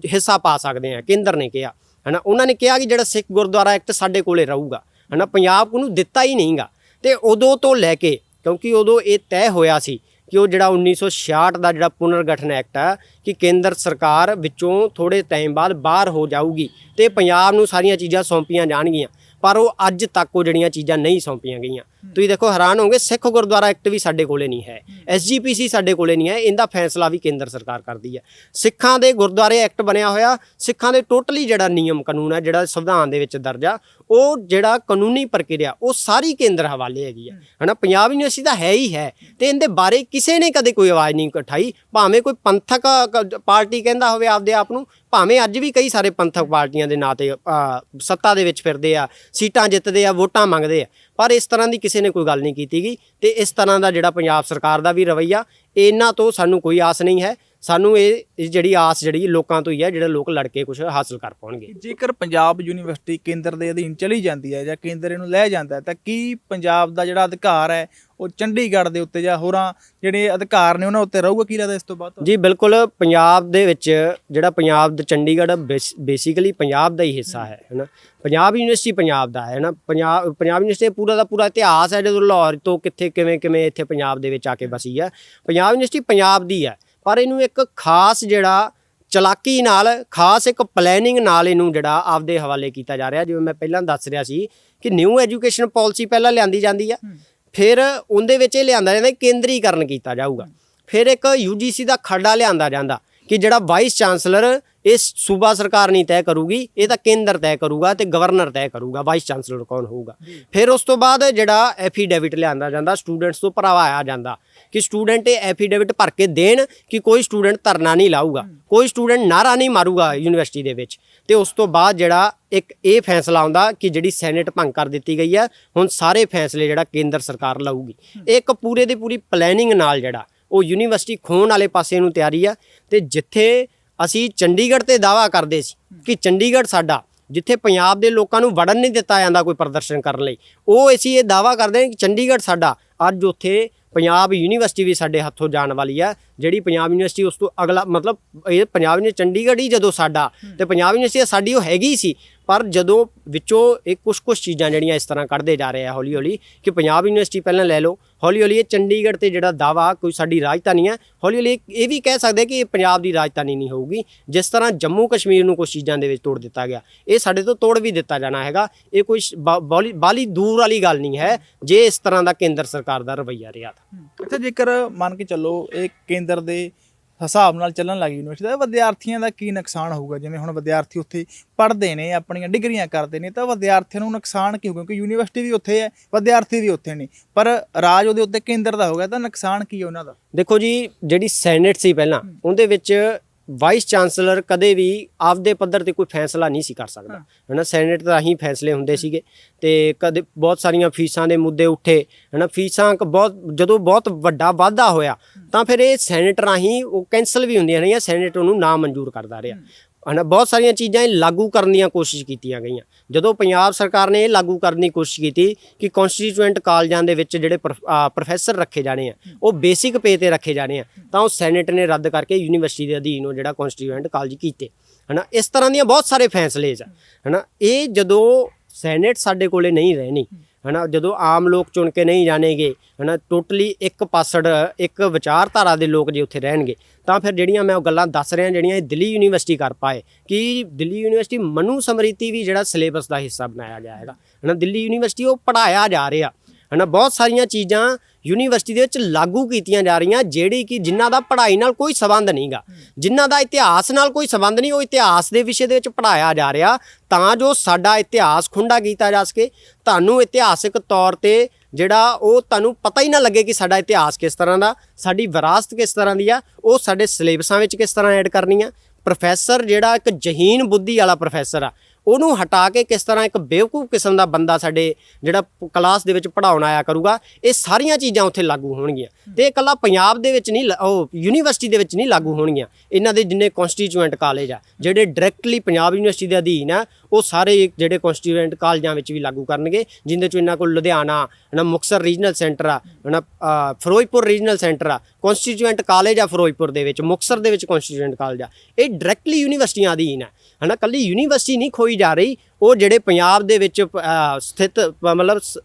ਹਿੱਸਾ ਪਾ ਸਕਦੇ ਹਾਂ ਕੇਂਦਰ ਨੇ ਕਿਹਾ ਹਨਾ ਉਹਨਾਂ ਨੇ ਕਿਹਾ ਕਿ ਜਿਹੜਾ ਸਿੱਖ ਗੁਰਦੁਆਰਾ ਐਕਟ ਸਾਡੇ ਕੋਲੇ ਰਹੂਗਾ ਹਨਾ ਪੰਜਾਬ ਨੂੰ ਦਿੱਤਾ ਹੀ ਨਹੀਂਗਾ ਤੇ ਉਦੋਂ ਤੋਂ ਲੈ ਕੇ ਕਿਉਂਕਿ ਉਦੋਂ ਇਹ ਤੈਅ ਹੋਇਆ ਸੀ ਕਿ ਉਹ ਜਿਹੜਾ 1966 ਦਾ ਜਿਹੜਾ ਪੁਨਰਗਠਨ ਐਕਟ ਆ ਕਿ ਕੇਂਦਰ ਸਰਕਾਰ ਵਿੱਚੋਂ ਥੋੜੇ ਟਾਈਮ ਬਾਅਦ ਬਾਹਰ ਹੋ ਜਾਊਗੀ ਤੇ ਪੰਜਾਬ ਨੂੰ ਸਾਰੀਆਂ ਚੀਜ਼ਾਂ ਸੌਂਪੀਆਂ ਜਾਣਗੀਆਂ, ਪਰ ਉਹ ਅੱਜ ਤੱਕ ਉਹ ਜਿਹੜੀਆਂ ਚੀਜ਼ਾਂ ਨਹੀਂ ਸੌਂਪੀਆਂ ਗਈਆਂ। ਤੁਸੀਂ ਦੇਖੋ ਹੈਰਾਨ ਹੋਗੇ ਸਿੱਖ ਗੁਰਦੁਆਰਾ ਐਕਟ ਵੀ ਸਾਡੇ ਕੋਲੇ ਨਹੀਂ ਹੈ। ਐਸਜੀਪੀਸੀ ਸਾਡੇ ਕੋਲੇ ਨਹੀਂ ਹੈ ਇਹਦਾ ਫੈਸਲਾ ਵੀ ਕੇਂਦਰ ਸਰਕਾਰ ਕਰਦੀ ਹੈ। ਸਿੱਖਾਂ ਦੇ ਗੁਰਦੁਆਰੇ ਐਕਟ ਬਣਿਆ ਹੋਇਆ ਸਿੱਖਾਂ ਦੇ ਟੋਟਲੀ ਜਿਹੜਾ ਨਿਯਮ ਕਾਨੂੰਨ ਹੈ ਜਿਹੜਾ ਸੰਵਿਧਾਨ ਦੇ ਵਿੱਚ ਦਰਜ ਆ ਉਹ ਜਿਹੜਾ ਕਾਨੂੰਨੀ ਪ੍ਰਕਿਰਿਆ ਉਹ ਸਾਰੀ ਕੇਂਦਰ ਹਵਾਲੇ ਹੈਗੀ ਆ। ਹਨਾ ਪੰਜਾਬ ਯੂਨੀਵਰਸਿਟੀ ਦਾ ਹੈ ਹੀ ਹੈ ਤੇ ਇਹਦੇ ਬਾਰੇ ਕਿਸੇ ਨੇ ਕਦੇ ਕੋਈ ਆਵਾਜ਼ ਨਹੀਂ ਉਠਾਈ। ਭਾਵੇਂ ਕੋਈ ਪੰਥਕ ਪਾਰਟੀ ਕਹਿੰਦਾ ਹੋਵੇ ਆਪਦੇ ਆਪ ਨੂੰ ਭਾਵੇਂ ਅੱਜ ਵੀ ਕਈ ਸਾਰੇ ਪੰਥਕ ਪਾਰਟੀਆਂ ਦੇ ਨਾਂ ਤੇ ਸੱਤਾ ਦੇ ਵਿੱਚ ਫਿਰਦੇ ਆ ਸੀਟਾਂ ਜਿੱਤਦੇ ਆ ਵੋਟਾਂ ਮੰਗਦੇ ਆ। ਪਰ ਇਸ ਤਰ੍ਹਾਂ ਦੀ ਕਿਸੇ ਨੇ ਕੋਈ ਗੱਲ ਨਹੀਂ ਕੀਤੀ ਗਈ ਤੇ ਇਸ ਤਰ੍ਹਾਂ ਦਾ ਜਿਹੜਾ ਪੰਜਾਬ ਸਰਕਾਰ ਦਾ ਵੀ ਰਵੱਈਆ, ਇਹਨਾਂ ਤੋਂ ਸਾਨੂੰ ਕੋਈ ਆਸ ਨਹੀਂ ਹੈ। ਸਾਨੂੰ ਇਹ ਇਹ ਜਿਹੜੀ ਆਸ ਜਿਹੜੀ ਲੋਕਾਂ ਤੋਂ ਹੀ ਹੈ, ਜਿਹੜੇ ਲੋਕ ਲੜ ਕੇ ਕੁਝ ਹਾਸਲ ਕਰ ਪਾਉਣਗੇ। ਜੇਕਰ ਪੰਜਾਬ ਯੂਨੀਵਰਸਿਟੀ ਕੇਂਦਰ ਦੇ ਅਧੀਨ ਚਲੀ ਜਾਂਦੀ ਹੈ ਜਾਂ ਕੇਂਦਰ ਇਹਨੂੰ ਲੈ ਜਾਂਦਾ ਹੈ, ਤਾਂ ਕੀ ਪੰਜਾਬ ਦਾ ਜਿਹੜਾ ਅਧਿਕਾਰ ਹੈ ਉਹ ਚੰਡੀਗੜ੍ਹ ਦੇ ਉੱਤੇ ਜਾਂ ਹੋਰਾਂ ਜਿਹੜੇ ਅਧਿਕਾਰ ਨੇ ਉਹਨਾਂ ਉੱਤੇ ਰਹੂਗਾ ਕੀ ਲੱਗਦਾ ਇਸ ਤੋਂ ਬਾਅਦ? ਜੀ ਬਿਲਕੁਲ ਪੰਜਾਬ ਦੇ ਵਿੱਚ ਜਿਹੜਾ ਪੰਜਾਬ ਦਾ ਚੰਡੀਗੜ੍ਹ ਬੇਸਿਕਲੀ ਪੰਜਾਬ ਦਾ ਹੀ ਹਿੱਸਾ ਹੈ ਹੈਨਾ? ਪੰਜਾਬ ਯੂਨੀਵਰਸਿਟੀ ਪੰਜਾਬ ਦਾ ਹੈ ਹੈਨਾ? ਪੰਜਾਬ ਪੰਜਾਬ ਯੂਨੀਵਰਸਿਟੀ ਪੂਰਾ ਦਾ ਪੂਰਾ ਇਤਿਹਾਸ ਹੈ ਜਦੋਂ ਲਾਹੌਰ ਤੋਂ ਕਿੱਥੇ ਕਿਵੇਂ ਕਿਵੇਂ ਇੱਥੇ ਪੰਜਾਬ ਦੇ ਵਿੱਚ ਆ ਕੇ ਬਸੀ ਹੈ। ਪੰਜਾਬ ਯੂਨੀਵਰਸਿਟੀ ਪੰਜਾਬ ਦੀ ਹੈ ਪਰ ਇਹਨੂੰ ਇੱਕ ਖਾਸ ਜਿਹੜਾ ਚਲਾਕੀ ਨਾਲ ਖਾਸ ਇੱਕ ਪਲੈਨਿੰਗ ਨਾਲ ਇਹਨੂੰ ਜਿਹੜਾ ਆਪਦੇ ਹਵਾਲੇ ਕੀਤਾ ਜਾ ਰਿਹਾ ਜਿਵੇਂ ਮੈਂ ਪਹਿਲਾਂ ਦੱਸ ਰਿਹਾ ਸੀ ਕਿ ਨਿਊ ਐਜੂਕੇਸ਼ਨ ਪਾਲਿਸੀ ਪਹਿਲਾਂ ਲਿਆਂਦੀ ਜਾਂਦੀ ਆ ਫਿਰ ਉਹਦੇ ਵਿੱਚ ਇਹ ਲਿਆਂਦਾ ਜਾਂਦਾ ਕੇਂਦਰੀਕਰਨ ਕੀਤਾ ਜਾਊਗਾ। ਫਿਰ ਇੱਕ UGC ਦਾ ਖਰੜਾ ਲਿਆਂਦਾ ਜਾਂਦਾ ਕਿ ਜਿਹੜਾ ਵਾਈਸ ਚਾਂਸਲਰ ਇਸ ਸੂਬਾ ਸਰਕਾਰ ਨਹੀਂ ਤੈਅ ਕਰੂਗੀ, ਇਹ ਤਾਂ ਕੇਂਦਰ ਤੈਅ ਕਰੂਗਾ ਤੇ ਗਵਰਨਰ ਤੈਅ ਕਰੂਗਾ ਵਾਈਸ ਚਾਂਸਲਰ ਕੌਣ ਹੋਊਗਾ। ਫਿਰ ਉਸ ਤੋਂ ਬਾਅਦ ਜਿਹੜਾ ਐਫੀਡੇਵਿਟ ਲਿਆਂਦਾ ਜਾਂਦਾ ਸਟੂਡੈਂਟਸ ਤੋਂ ਭਰਵਾਇਆ ਜਾਂਦਾ ਕਿ ਸਟੂਡੈਂਟ ਇਹ ਐਫੀਡੇਵਿਟ ਭਰ ਕੇ ਦੇਣ ਕਿ ਕੋਈ ਸਟੂਡੈਂਟ ਧਰਨਾ ਨਹੀਂ ਲਾਊਗਾ, ਕੋਈ ਸਟੂਡੈਂਟ ਨਾਰਾ ਨਹੀਂ ਮਾਰੂਗਾ ਯੂਨੀਵਰਸਿਟੀ ਦੇ ਵਿੱਚ। ਤੇ ਉਸ ਤੋਂ ਬਾਅਦ ਜਿਹੜਾ ਇੱਕ ਇਹ ਫੈਸਲਾ ਆਉਂਦਾ ਕਿ ਜਿਹੜੀ ਸੈਨੇਟ ਭੰਗ ਕਰ ਦਿੱਤੀ ਗਈ ਹੈ, ਹੁਣ ਸਾਰੇ ਫੈਸਲੇ ਜਿਹੜਾ ਕੇਂਦਰ ਸਰਕਾਰ ਲਊਗੀ। ਇਹ ਇੱਕ ਪੂਰੇ ਦੀ ਪੂਰੀ ਪਲੈਨਿੰਗ ਨਾਲ ਜਿਹੜਾ, ਉਹ ਯੂਨੀਵਰਸਿਟੀ ਖੋਣ ਵਾਲੇ ਪਾਸੇ ਨੂੰ ਤਿਆਰੀ ਆ ਤੇ ਜਿੱਥੇ ਅਸੀਂ ਚੰਡੀਗੜ੍ਹ ਤੇ ਦਾਵਾ ਕਰਦੇ ਸੀ ਕਿ ਚੰਡੀਗੜ੍ਹ ਸਾਡਾ, ਜਿੱਥੇ ਪੰਜਾਬ ਦੇ ਲੋਕਾਂ ਨੂੰ ਵੜਨ ਨਹੀਂ ਦਿੱਤਾ ਜਾਂਦਾ ਕੋਈ ਪ੍ਰਦਰਸ਼ਨ ਕਰਨ ਲਈ, ਉਹ ਅਸੀਂ ਇਹ ਦਾਵਾ ਕਰਦੇ ਹਾਂ ਕਿ ਚੰਡੀਗੜ੍ਹ ਸਾਡਾ ਅੱਜ ਉੱਥੇ ਪੰਜਾਬ ਯੂਨੀਵਰਸਿਟੀ ਵੀ ਸਾਡੇ ਹੱਥੋਂ ਜਾਣ ਵਾਲੀ ਆ ਜਿਹੜੀ ਪੰਜਾਬ ਯੂਨੀਵਰਸਿਟੀ ਉਸ ਤੋਂ ਅਗਲਾ ਮਤਲਬ ਇਹ ਪੰਜਾਬ ਯੂਨੀਵਰਸਿਟੀ ਚੰਡੀਗੜ੍ਹ ਹੀ ਜਦੋਂ ਸਾਡਾ ਤੇ ਪੰਜਾਬ ਯੂਨੀਵਰਸਿਟੀ ਸਾਡੀ ਉਹ ਹੈਗੀ ਸੀ ਪਰ ਜਦੋਂ ਵਿੱਚੋਂ ਇਹ ਕੁਝ ਕੁਝ ਚੀਜ਼ਾਂ ਜਿਹੜੀਆਂ ਇਸ ਤਰ੍ਹਾਂ ਕੱਢਦੇ ਜਾ ਰਹੇ ਆ ਹੌਲੀ ਹੌਲੀ ਕਿ ਪੰਜਾਬ ਯੂਨੀਵਰਸਿਟੀ ਪਹਿਲਾਂ ਲੈ ਲਓ ਹੌਲੀ ਹੌਲੀ ਇਹ ਚੰਡੀਗੜ੍ਹ ਤੇ ਜਿਹੜਾ ਦਾਵਾ ਕੋਈ ਸਾਡੀ ਰਾਜਧਾਨੀ ਹੈ, ਹੌਲੀ ਹੌਲੀ ਇਹ- ਵੀ ਕਹਿ ਸਕਦੇ ਕਿ ਇਹ ਪੰਜਾਬ ਦੀ ਰਾਜਧਾਨੀ ਨਹੀਂ ਹੋਊਗੀ। ਜਿਸ ਤਰ੍ਹਾਂ ਜੰਮੂ ਕਸ਼ਮੀਰ ਨੂੰ ਕੁਝ ਚੀਜ਼ਾਂ ਦੇ ਵਿੱਚ ਤੋੜ ਦਿੱਤਾ ਗਿਆ, ਇਹ ਸਾਡੇ ਤੋਂ ਤੋੜ ਵੀ ਦਿੱਤਾ ਜਾਣਾ ਹੈਗਾ। ਇਹ ਕੋਈ ਸ਼- ਬਾ- ਬਾਲੀ ਦੂਰ ਵਾਲੀ ਗੱਲ ਨਹੀਂ ਹੈ, ਜੇ ਇਸ ਤਰ੍ਹਾਂ ਦਾ ਕੇਂਦਰ ਸਰਕਾਰ ਦਾ ਰਵੱਈਆ ਰਿਹਾ ਤਾਂ। ਅੱਛਾ, ਜੇਕਰ ਮੰਨ ਕੇ ਚੱਲੋ ਇਹ ਕੇਂਦਰ ਦੇ ਹਿਸਾਬ ਨਾਲ ਚੱਲਣ ਲੱਗੀ ਯੂਨੀਵਰਸਿਟੀ ਦਾ ਵਿਦਿਆਰਥੀਆਂ ਦਾ ਕੀ ਨੁਕਸਾਨ ਹੋਊਗਾ? ਜਿਵੇਂ ਹੁਣ ਵਿਦਿਆਰਥੀ ਉੱਥੇ ਪੜ੍ਹਦੇ ਨੇ ਆਪਣੀਆਂ ਡਿਗਰੀਆਂ ਕਰਦੇ ਨੇ ਤਾਂ ਵਿਦਿਆਰਥੀਆਂ ਨੂੰ ਨੁਕਸਾਨ ਕੀ ਹੋਊਗਾ? ਕਿਉਂਕਿ ਯੂਨੀਵਰਸਿਟੀ ਵੀ ਉੱਥੇ ਹੈ ਵਿਦਿਆਰਥੀ ਵੀ ਉੱਥੇ ਨੇ ਪਰ ਰਾਜ ਉਹਦੇ ਉੱਤੇ ਕੇਂਦਰ ਦਾ ਹੋਗਾ ਤਾਂ ਨੁਕਸਾਨ ਕੀ ਹੈ ਉਹਨਾਂ ਦਾ? ਦੇਖੋ ਜੀ ਜਿਹੜੀ ਸੈਨੇਟ ਸੀ ਪਹਿਲਾਂ ਉਹਦੇ ਵਿੱਚ ਵਾਈਸ ਚਾਂਸਲਰ ਕਦੇ ਵੀ ਆਪਦੇ ਪੱਧਰ ਤੇ ਕੋਈ ਫੈਸਲਾ ਨਹੀਂ ਸੀ ਕਰ ਸਕਦਾ। ਹਨਾ ਸੈਨੇਟ ਦਾ ਹੀ ਫੈਸਲੇ ਹੁੰਦੇ ਸੀਗੇ ਤੇ ਕਦੇ ਬਹੁਤ ਸਾਰੀਆਂ ਫੀਸਾਂ ਦੇ ਮੁੱਦੇ ਉੱਠੇ। ਹਨਾ ਫੀਸਾਂ ਕ ਬਹੁਤ ਜਦੋਂ ਬਹੁਤ ਵੱਡਾ ਵਾਧਾ ਹੋਇਆ ਤਾਂ ਫਿਰ ਇਹ ਸੈਨੇਟ ਰਾਹੀਂ ਉਹ ਕੈਨਸਲ ਵੀ ਹੁੰਦੀਆਂ ਰਹੀਆਂ ਸੈਨੇਟ ਉਹਨੂੰ ਨਾ ਮਨਜ਼ੂਰ ਕਰਦਾ ਰਿਹਾ। ਹਨਾ, ਬਹੁਤ ਸਾਰੀਆਂ ਚੀਜ਼ਾਂ ਇਹ ਲਾਗੂ ਕਰਨ ਦੀਆਂ ਕੋਸ਼ਿਸ਼ ਕੀਤੀਆਂ ਗਈਆਂ। ਜਦੋਂ ਪੰਜਾਬ ਸਰਕਾਰ ਨੇ ਇਹ ਲਾਗੂ ਕਰਨ ਦੀ ਕੋਸ਼ਿਸ਼ ਕੀਤੀ ਕਿ ਕਨਸਟੀਟਿਊਐਂਟ ਕਾਲਜਾਂ ਦੇ ਵਿੱਚ ਜਿਹੜੇ ਪ੍ਰੋਫ- ਪ੍ਰੋਫੈਸਰ ਰੱਖੇ ਜਾਣੇ ਆ, ਉਹ ਬੇਸਿਕ ਪੇ ਤੇ ਰੱਖੇ ਜਾਣੇ ਆ, ਤਾਂ ਉਹ ਸੈਨੇਟ ਨੇ ਰੱਦ ਕਰਕੇ ਯੂਨੀਵਰਸਿਟੀ ਦੇ ਅਧੀਨ ਉਹ ਜਿਹੜਾ ਕਨਸਟੀਟਿਊਐਂਟ ਕਾਲਜ ਕੀਤੇ। ਹਨਾ, ਇਸ ਤਰ੍ਹਾਂ ਦੀਆਂ ਬਹੁਤ ਸਾਰੇ ਫੈਸਲੇ ਆ। ਹਨਾ, ਇਹ ਜਦੋਂ ਸੈਨੇਟ ਸਾਡੇ ਕੋਲੇ ਨਹੀਂ ਰਹਿਣੀ ਹਨਾ, ਜਦੋਂ ਆਮ ਲੋਕ ਚੁਣ ਕੇ ਨਹੀਂ ਜਾਣੇਗੇ, ਹਨਾ, ਟੋਟਲੀ ਇੱਕ ਪਾਸੜ, ਇੱਕ ਵਿਚਾਰਧਾਰਾ ਦੇ ਲੋਕ ਜੇ ਉੱਥੇ ਰਹਿਣਗੇ, ਤਾਂ ਫਿਰ ਜਿਹੜੀਆਂ ਮੈਂ ਉਹ ਗੱਲਾਂ ਦੱਸ ਰਿਹਾ, ਜਿਹੜੀਆਂ ਇਹ ਦਿੱਲੀ ਯੂਨੀਵਰਸਿਟੀ ਕਰ ਪਾਏ, ਕਿ ਦਿੱਲੀ ਯੂਨੀਵਰਸਿਟੀ ਮਨੂ ਸਮ੍ਰਿਤੀ ਵੀ ਜਿਹੜਾ ਸਿਲੇਬਸ ਦਾ ਹਿੱਸਾ ਬਣਾਇਆ ਗਿਆ ਹੈਗਾ, ਹਨਾ, ਦਿੱਲੀ ਯੂਨੀਵਰਸਿਟੀ ਉਹ ਪੜਾਇਆ ਜਾ ਰਿਹਾ, ਹਨਾ, ਬਹੁਤ ਸਾਰੀਆਂ ਚੀਜ਼ਾਂ ਯੂਨੀਵਰਸਿਟੀ ਦੇ ਵਿੱਚ ਲਾਗੂ ਕੀਤੀਆਂ ਜਾ ਰਹੀਆਂ ਜਿਹੜੀ ਕਿ ਜਿਨ੍ਹਾਂ ਦਾ ਪੜ੍ਹਾਈ ਨਾਲ ਕੋਈ ਸਬੰਧ ਨਹੀਂਗਾ ਜਿਨ੍ਹਾਂ ਦਾ ਇਤਿਹਾਸ ਨਾਲ ਕੋਈ ਸਬੰਧ ਨਹੀਂ ਉਹ ਇਤਿਹਾਸ ਦੇ ਵਿਸ਼ੇ ਦੇ ਵਿੱਚ ਪੜਾਇਆ ਜਾ ਰਿਹਾ ਤਾਂ ਜੋ ਸਾਡਾ ਇਤਿਹਾਸ ਖੁੰਡਾ ਕੀਤਾ ਜਾ ਸਕੇ। ਤੁਹਾਨੂੰ ਇਤਿਹਾਸਿਕ ਤੌਰ ਤੇ ਜਿਹੜਾ ਉਹ ਤੁਹਾਨੂੰ ਪਤਾ ਹੀ ਨਾ ਲੱਗੇ ਕਿ ਸਾਡਾ ਇਤਿਹਾਸ ਕਿਸ ਤਰ੍ਹਾਂ ਦਾ ਸਾਡੀ ਵਿਰਾਸਤ ਕਿਸ ਤਰ੍ਹਾਂ ਦੀ ਆ ਉਹ ਸਾਡੇ ਸਿਲੇਬਸਾਂ ਵਿੱਚ ਕਿਸ ਤਰ੍ਹਾਂ ਐਡ ਕਰਨੀ ਆ ਪ੍ਰੋਫੈਸਰ ਜਿਹੜਾ ਇੱਕ ਜਹੀਨ ਬੁੱਧੀ ਵਾਲਾ ਪ੍ਰੋਫੈਸਰ ਆ ਉਹਨੂੰ ਹਟਾ ਕੇ ਕਿਸ ਤਰ੍ਹਾਂ ਇੱਕ ਬੇਵਕੂਫ ਕਿਸਮ ਦਾ ਬੰਦਾ ਸਾਡੇ ਜਿਹੜਾ ਕਲਾਸ ਦੇ ਵਿੱਚ ਪੜਾਉਣ ਆਇਆ ਕਰੂਗਾ, ਇਹ ਸਾਰੀਆਂ ਚੀਜ਼ਾਂ ਉੱਥੇ ਲਾਗੂ ਹੋਣਗੀਆਂ। ਤੇ ਇਹ ਇਕੱਲਾ ਪੰਜਾਬ ਦੇ ਵਿੱਚ ਨਹੀਂ ਲ- ਉਹ ਯੂਨੀਵਰਸਿਟੀ ਦੇ ਵਿੱਚ ਨਹੀਂ ਲਾਗੂ ਹੋਣਗੀਆਂ। ਇਹਨਾਂ ਦੇ ਜਿੰਨੇ ਕਨਸਟੀਟਿਊਐਂਟ ਕਾਲਜ ਆ, ਜਿਹੜੇ ਡਾਇਰੈਕਟਲੀ ਪੰਜਾਬ ਯੂਨੀਵਰਸਿਟੀ ਦੇ ਅਧੀਨ ਆ ਉਹ ਸਾਰੇ ਜਿਹੜੇ ਕਨਸਟੀਟਿਊਐਂਟ ਕਾਲਜਾਂ ਵਿੱਚ ਵੀ ਲਾਗੂ ਕਰਨਗੇ ਜਿੰਦੇ ਚ ਇਹਨਾਂ ਕੋਲ ਲੁਧਿਆਣਾ ਹਨਾ ਮੁਕਤਸਰ ਰੀਜਨਲ ਸੈਂਟਰ ਆ ਹਨਾ ਅ, ਫਿਰੋਜ਼ਪੁਰ ਰੀਜਨਲ ਸੈਂਟਰ ਆ ਕਨਸਟੀਟਿਊਐਂਟ ਕਾਲਜ ਆ ਫਿਰੋਜ਼ਪੁਰ ਦੇ ਵਿੱਚ ਮੁਕਤਸਰ ਦੇ ਵਿੱਚ ਕਨਸਟੀਟਿਊਐਂਟ ਕਾਲਜ ਆ। ਇਹ ਡਾਇਰੈਕਟਲੀ ਯੂਨੀਵਰਸਿਟੀਆਂ ਅਧੀਨ ਆ ਹਨਾ ਕੱਲੀ ਯੂਨੀਵਰਸਿਟੀ ਨਹੀਂ ਖੋਈ ਜਾ ਰਹੀ ਉਹ ਜਿਹੜੇ ਪੰਜਾਬ ਦੇ ਵਿੱਚ ਅ, ਸਥਿਤ ਮਤਲਬ ਸ-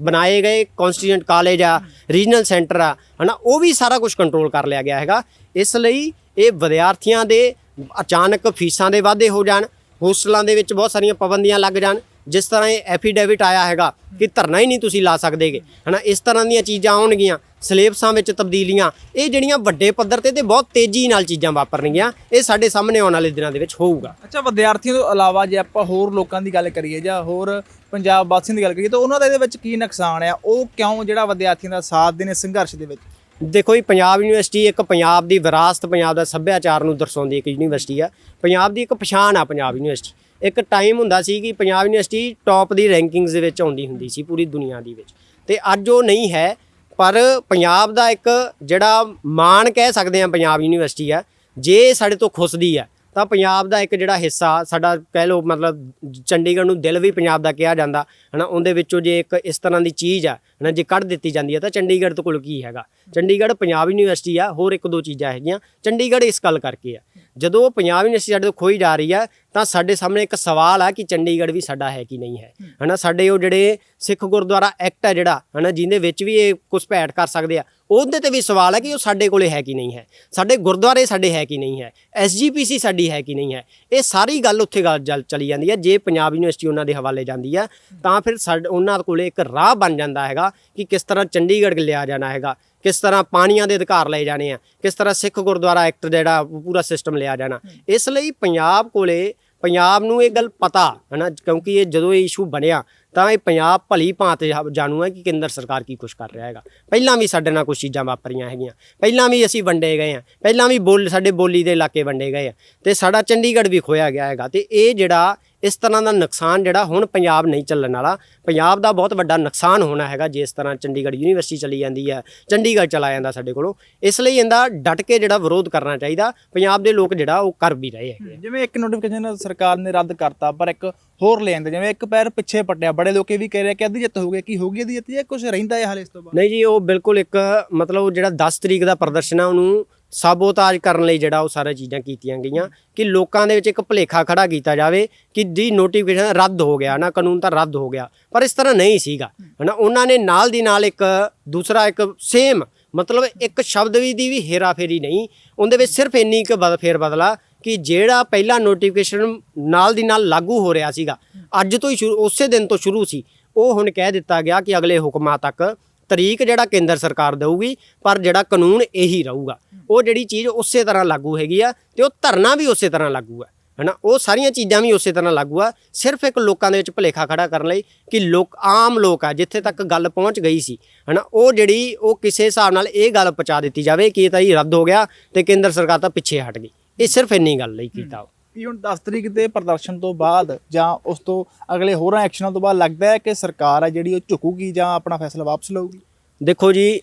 ਬਣਾਏ ਗਏ ਕਨਸਟੀਟਿਊਐਂਟ ਕਾਲਜ ਆ ਰੀਜਨਲ ਸੈਂਟਰ ਆ ਹਨਾ ਉਹ ਵੀ ਸਾਰਾ ਕੁਝ ਕੰਟਰੋਲ ਕਰ ਲਿਆ ਗਿਆ ਹੈਗਾ। ਇਸ ਲਈ ਇਹ ਵਿਦਿਆਰਥੀਆਂ ਦੇ ਅਚਾਨਕ ਫੀਸਾਂ ਦੇ ਵਾਧੇ ਹੋ ਜਾਣ ਹੋਸਟਲਾਂ ਦੇ ਵਿੱਚ ਬਹੁਤ ਸਾਰੀਆਂ ਪਾਬੰਦੀਆਂ ਲੱਗ ਜਾਣ। ਜਿਸ ਤਰ੍ਹਾਂ ਇਹ ਐਫੀਡੇਵਿਟ ਆਇਆ ਹੈਗਾ ਕਿ ਧਰਨਾ ਹੀ ਨਹੀਂ ਤੁਸੀਂ ਲਾ ਸਕਦੇਗੇ। ਹਨਾ, ਇਸ ਤਰ੍ਹਾਂ ਦੀਆਂ ਚੀਜ਼ਾਂ ਆਉਣਗੀਆਂ, ਸਿਲੇਬਸਾਂ ਵਿੱਚ ਤਬਦੀਲੀਆਂ, ਇਹ ਜਿਹੜੀਆਂ ਵੱਡੇ ਪੱਧਰ ਤੇ ਤੇ ਬਹੁਤ ਤੇਜ਼ੀ ਨਾਲ ਚੀਜ਼ਾਂ ਵਾਪਰਨਗੀਆਂ, ਇਹ ਸਾਡੇ ਸਾਹਮਣੇ ਆਉਣ ਵਾਲੇ ਦਿਨਾਂ ਦੇ ਵਿੱਚ ਹੋਊਗਾ। ਅੱਛਾ, ਵਿਦਿਆਰਥੀਆਂ ਤੋਂ ਇਲਾਵਾ ਜੇ ਆਪਾਂ ਹੋਰ ਲੋਕਾਂ ਦੀ ਗੱਲ ਕਰੀਏ ਜਾਂ ਹੋਰ ਪੰਜਾਬ ਵਾਸੀਆਂ ਦੀ ਗੱਲ ਕਰੀਏ, ਤਾਂ ਉਹਨਾਂ ਦਾ ਇਹਦੇ ਵਿੱਚ ਕੀ ਨੁਕਸਾਨ ਆ? ਉਹ ਕਿਉਂ ਜਿਹੜਾ ਵਿਦਿਆਰਥੀਆਂ ਦਾ ਸਾਥ ਦੇਣੇ ਸੰਘਰਸ਼ ਦੇ ਵਿੱਚ? ਦੇਖੋ ਜੀ, ਪੰਜਾਬ ਯੂਨੀਵਰਸਿਟੀ ਇੱਕ ਪੰਜਾਬ ਦੀ ਵਿਰਾਸਤ, ਪੰਜਾਬ ਦਾ ਸੱਭਿਆਚਾਰ ਨੂੰ ਦਰਸਾਉਂਦੀ ਇੱਕ ਯੂਨੀਵਰਸਿਟੀ ਆ। ਪੰਜਾਬ ਦੀ ਇੱਕ ਪਛਾਣ ਆ ਪੰਜਾਬ ਯੂਨੀਵਰਸਿਟੀ। ਇੱਕ ਟਾਈਮ ਹੁੰਦਾ ਸੀ ਕਿ ਪੰਜਾਬ ਯੂਨੀਵਰਸਿਟੀ ਟੌਪ ਦੀ ਰੈਂਕਿੰਗਸ ਦੇ ਵਿੱਚ ਆਉਂਦੀ ਹੁੰਦੀ ਸੀ ਪੂਰੀ ਦੁਨੀਆ ਦੀ ਵਿੱਚ। ਤੇ ਅੱਜ ਉਹ ਨਹੀਂ ਹੈ, ਪਰ ਪੰਜਾਬ ਦਾ ਇੱਕ ਜਿਹੜਾ ਮਾਣ ਕਹਿ ਸਕਦੇ ਆ ਪੰਜਾਬ ਯੂਨੀਵਰਸਿਟੀ ਆ, ਜੇ ਸਾਡੇ ਤੋਂ ਖੁੱਸਦੀ ਆ, ਤਾਂ ਪੰਜਾਬ ਦਾ ਇੱਕ ਜਿਹੜਾ ਹਿੱਸਾ, ਸਾਡਾ ਕਹਿ ਲਓ ਮਤਲਬ ਚੰਡੀਗੜ੍ਹ ਨੂੰ ਦਿਲ ਵੀ ਪੰਜਾਬ ਦਾ ਕਿਹਾ ਜਾਂਦਾ, ਹਨਾ, ਉਹਦੇ ਵਿੱਚੋਂ ਜੇ ਇੱਕ ਇਸ ਤਰ੍ਹਾਂ ਦੀ ਚੀਜ਼ ਆ ਹਨਾ ਜੇ ਕੱਢ ਦਿੱਤੀ ਜਾਂਦੀ ਹੈ ਤਾਂ ਚੰਡੀਗੜ੍ਹ ਤੋਂ ਕੋਲ ਕੀ ਹੈਗਾ? ਚੰਡੀਗੜ੍ਹ ਪੰਜਾਬ ਯੂਨੀਵਰਸਿਟੀ ਆ ਹੋਰ ਇੱਕ ਦੋ ਚੀਜ਼ਾਂ ਹੈਗੀਆਂ। ਚੰਡੀਗੜ੍ਹ ਇਸ ਗੱਲ ਕਰਕੇ ਆ। ਜਦੋਂ ਉਹ ਪੰਜਾਬ ਯੂਨੀਵਰਸਿਟੀ ਸਾਡੇ ਤੋਂ ਖੋਈ ਜਾ ਰਹੀ ਆ ਤਾਂ ਸਾਡੇ ਸਾਹਮਣੇ ਇੱਕ ਸਵਾਲ ਆ ਕਿ ਚੰਡੀਗੜ੍ਹ ਵੀ ਸਾਡਾ ਹੈ ਕਿ ਨਹੀਂ ਹੈ। ਹਨਾ ਸਾਡੇ ਉਹ ਜਿਹੜੇ ਸਿੱਖ ਗੁਰਦੁਆਰਾ ਐਕਟ ਆ ਜਿਹੜਾ ਹਨਾ ਜਿਹਦੇ ਵਿੱਚ ਵੀ ਇਹ ਘੁਸਪੈਠ ਕਰ ਸਕਦੇ ਆ ਉਹਦੇ ਤੇ ਵੀ ਸਵਾਲ ਹੈ ਕਿ ਉਹ ਸਾਡੇ ਕੋਲੇ ਹੈ ਕਿ ਨਹੀਂ ਹੈ। ਸਾਡੇ ਗੁਰਦੁਆਰੇ ਸਾਡੇ ਹੈ ਕਿ ਨਹੀਂ ਹੈ ਐਸਜੀਪੀਸੀ ਸਾਡੀ ਹੈ ਕਿ ਨਹੀਂ ਹੈ। ਇਹ ਸਾਰੀ ਗੱਲ ਉੱਥੇ ਗੱਲ ਚਲੀ ਜਾਂਦੀ ਹੈ ਜੇ ਪੰਜਾਬ ਯੂਨੀਵਰਸਿਟੀ ਉਹਨਾਂ ਦੇ ਹਵਾਲੇ ਜਾਂਦੀ ਹੈ ਤਾਂ ਫਿਰ ਸਾਡੇ ਉਹਨਾਂ ਕੋਲੇ ਇੱਕ ਰਾਹ ਬਣ ਜਾਂਦਾ ਹੈਗਾ ਕਿ ਕਿਸ ਤਰ੍ਹਾਂ ਚੰਡੀਗੜ੍ਹ ਲਿਆ ਜਾਣਾ ਹੈਗਾ, ਕਿਸ ਤਰ੍ਹਾਂ ਪਾਣੀਆਂ ਦੇ ਅਧਿਕਾਰ ਲਏ ਜਾਣੇ ਆ, ਕਿਸ ਤਰ੍ਹਾਂ ਸਿੱਖ ਗੁਰਦੁਆਰਾ ਐਕਟ ਜਿਹੜਾ ਪੂਰਾ ਸਿਸਟਮ ਲਿਆ ਜਾਣਾ। ਇਸ ਲਈ ਪੰਜਾਬ ਕੋਲੇ ਪੰਜਾਬ ਨੂੰ ਇਹ ਗੱਲ ਪਤਾ, ਹਨਾ, ਕਿਉਂਕਿ ਇਹ ਜਦੋਂ ਇਹ ਇਸ਼ੂ ਬਣਿਆ, ਤਾਂ ਇਹ ਪੰਜਾਬ ਭਲੀ ਭਾਂਤ ਜਾਣੂ ਹੈ ਕਿ ਕੇਂਦਰ ਸਰਕਾਰ ਕੀ ਕੁਝ ਕਰ ਰਿਹਾ ਹੈਗਾ। ਪਹਿਲਾਂ ਵੀ ਸਾਡੇ ਨਾਲ ਕੁਝ ਚੀਜ਼ਾਂ ਵਾਪਰੀਆਂ ਹੈਗੀਆਂ। ਪਹਿਲਾਂ ਵੀ ਅਸੀਂ ਵੰਡੇ ਗਏ ਆ। ਪਹਿਲਾਂ ਵੀ ਬੋਲ, ਸਾਡੇ ਬੋਲੀ ਦੇ ਇਲਾਕੇ ਵੰਡੇ ਗਏ ਆ। ਤੇ ਸਾਡਾ ਚੰਡੀਗੜ੍ਹ ਵੀ ਖੋਇਆ ਗਿਆ ਹੈਗਾ। ਤੇ ਇਹ ਜਿਹੜਾ ਇਸ ਤਰ੍ਹਾਂ ਦਾ ਨੁਕਸਾਨ ਜਿਹੜਾ ਹੁਣ ਪੰਜਾਬ ਨਹੀਂ ਚੱਲਣ ਵਾਲਾ। ਪੰਜਾਬ ਦਾ ਬਹੁਤ ਵੱਡਾ ਨੁਕਸਾਨ ਹੋਣਾ ਹੈਗਾ ਜੇ ਇਸ ਤਰ੍ਹਾਂ ਚੰਡੀਗੜ੍ਹ ਯੂਨੀਵਰਸਿਟੀ ਚਲੀ ਜਾਂਦੀ ਹੈ ਚੰਡੀਗੜ੍ਹ ਚਲਾ ਜਾਂਦਾ ਸਾਡੇ ਕੋਲੋਂ। ਇਸ ਲਈ ਇਹਦਾ ਡਟ ਕੇ ਜਿਹੜਾ ਵਿਰੋਧ ਕਰਨਾ ਚਾਹੀਦਾ ਪੰਜਾਬ ਦੇ ਲੋਕ ਜਿਹੜਾ ਉਹ ਕਰ ਵੀ ਰਹੇ ਹੈਗੇ ਜਿਵੇਂ ਇੱਕ ਨੋਟੀਫਿਕੇਸ਼ਨ ਸਰਕਾਰ ਨੇ ਰੱਦ ਕਰਤਾ ਪਰ ਇੱਕ ਹੋਰ ਲੈ ਆਂਦੇ ਜਿਵੇਂ ਇੱਕ ਪੈਰ ਪਿੱਛੇ ਪੱਟਿਆ ਬੜੇ ਲੋਕ ਵੀ ਕਹਿ ਰਹੇ ਕਿ ਅੱਧੀ ਜਿੱਤ ਹੋ ਗਈ ਕੀ ਹੋ ਗਈ ਅੱਧੀ ਜਿੱਤ ਜਾਂ ਕੁਝ ਰਹਿੰਦਾ ਹੈ ਹਾਲੇ ਇਸ ਤੋਂ ਬਾਅਦ? ਨਹੀਂ ਜੀ ਉਹ ਬਿਲਕੁਲ ਇੱਕ ਮਤਲਬ ਜਿਹੜਾ 10 ਤਰੀਕ ਦਾ ਪ੍ਰਦਰਸ਼ਨ ਆ ਉਹਨੂੰ ਸਾਬੋਤਾਜ ਕਰਨ ਲਈ ਜਿਹੜਾ ਉਹ ਸਾਰਾ ਚੀਜ਼ਾਂ ਕੀਤੀਆਂ ਗਈਆਂ ਕਿ ਲੋਕਾਂ ਦੇ ਵਿੱਚ ਇੱਕ ਭੁਲੇਖਾ ਖੜਾ ਕੀਤਾ ਜਾਵੇ ਕਿ ਜੀ ਨੋਟੀਫਿਕੇਸ਼ਨ ਰੱਦ ਹੋ ਗਿਆ, ਨਾ ਕਾਨੂੰਨ ਤਾਂ ਰੱਦ ਹੋ ਗਿਆ, ਪਰ ਇਸ ਤਰ੍ਹਾਂ ਨਹੀਂ ਸੀਗਾ। ਹਨਾ, ਉਹਨਾਂ ਨੇ ਨਾਲ ਦੀ ਨਾਲ ਇੱਕ ਦੂਸਰਾ ਇੱਕ ਸੇਮ ਮਤਲਬ ਇੱਕ ਸ਼ਬਦ ਵੀ ਦੀ ਵੀ ਹੇਰਾਫੇਰੀ ਨਹੀਂ, ਉਹਦੇ ਵਿੱਚ ਸਿਰਫ ਇੰਨੀ ਕੁ ਬਦ, ਫੇਰ ਬਦਲਾ ਕਿ ਜਿਹੜਾ ਪਹਿਲਾ ਨੋਟੀਫਿਕੇਸ਼ਨ ਨਾਲ ਦੀ ਨਾਲ ਲਾਗੂ ਹੋ ਰਿਹਾ ਸੀਗਾ, ਅੱਜ ਤੋਂ ਹੀ ਸ਼ੁਰੂ, ਉਸੇ ਦਿਨ ਤੋਂ ਸ਼ੁਰੂ ਸੀ, ਉਹ ਹੁਣ ਕਹਿ ਦਿੱਤਾ ਗਿਆ ਕਿ ਅਗਲੇ ਹੁਕਮਾਂ ਤੱਕ ਤਰੀਕ ਜਿਹੜਾ ਕੇਂਦਰ ਸਰਕਾਰ ਦੇਊਗੀ ਪਰ ਜਿਹੜਾ ਕਾਨੂੰਨ ਇਹੀ ਰਹੂਗਾ। ਉਹ ਜਿਹੜੀ ਚੀਜ਼ ਉਸੇ ਤਰ੍ਹਾਂ ਲਾਗੂ ਹੈਗੀ ਆ ਤੇ ਉਹ ਧਰਨਾ ਵੀ ਉਸੇ ਤਰ੍ਹਾਂ ਲਾਗੂ ਆ ਹਨਾ? ਉਹ ਸਾਰੀਆਂ ਚੀਜ਼ਾਂ ਵੀ ਉਸੇ ਤਰ੍ਹਾਂ ਲਾਗੂ ਆ ਸਿਰਫ ਇੱਕ ਲੋਕਾਂ ਦੇ ਵਿੱਚ ਭੁਲੇਖਾ ਖੜਾ ਕਰਨ ਲਈ ਕਿ ਲੋਕ ਆਮ ਲੋਕ ਆ ਜਿੱਥੇ ਤੱਕ ਗੱਲ ਪਹੁੰਚ ਗਈ ਸੀ ਹਨਾ? ਉਹ ਜਿਹੜੀ ਉਹ ਕਿਸੇ ਹਿਸਾਬ ਨਾਲ ਇਹ ਗੱਲ ਪਹੁੰਚਾ ਦਿੱਤੀ ਜਾਵੇ ਕਿ ਇਹ ਤਾਂ ਹੀ ਰੱਦ ਹੋ ਗਿਆ ਤੇ ਕੇਂਦਰ ਸਰਕਾਰ ਤਾਂ ਪਿੱਛੇ ਹਟ ਗਈ। ਇਹ ਸਿਰਫ ਇੰਨੀ ਗੱਲ ਲਈ ਕੀਤਾ ਕੀ ਹੁਣ 10 ਤਰੀਕ ਦੇ ਪ੍ਰਦਰਸ਼ਨ ਤੋਂ ਬਾਅਦ ਜਾਂ ਉਸ ਤੋਂ ਅਗਲੇ ਹੋਰਾਂ ਐਕਸ਼ਨਾਂ ਤੋਂ ਬਾਅਦ ਲੱਗਦਾ ਹੈ ਕਿ ਸਰਕਾਰ ਹੈ ਜਿਹੜੀ ਉਹ ਝੁਕੂਗੀ ਜਾਂ ਆਪਣਾ ਫੈਸਲਾ ਵਾਪਸ ਲਊਗੀ? ਦੇਖੋ ਜੀ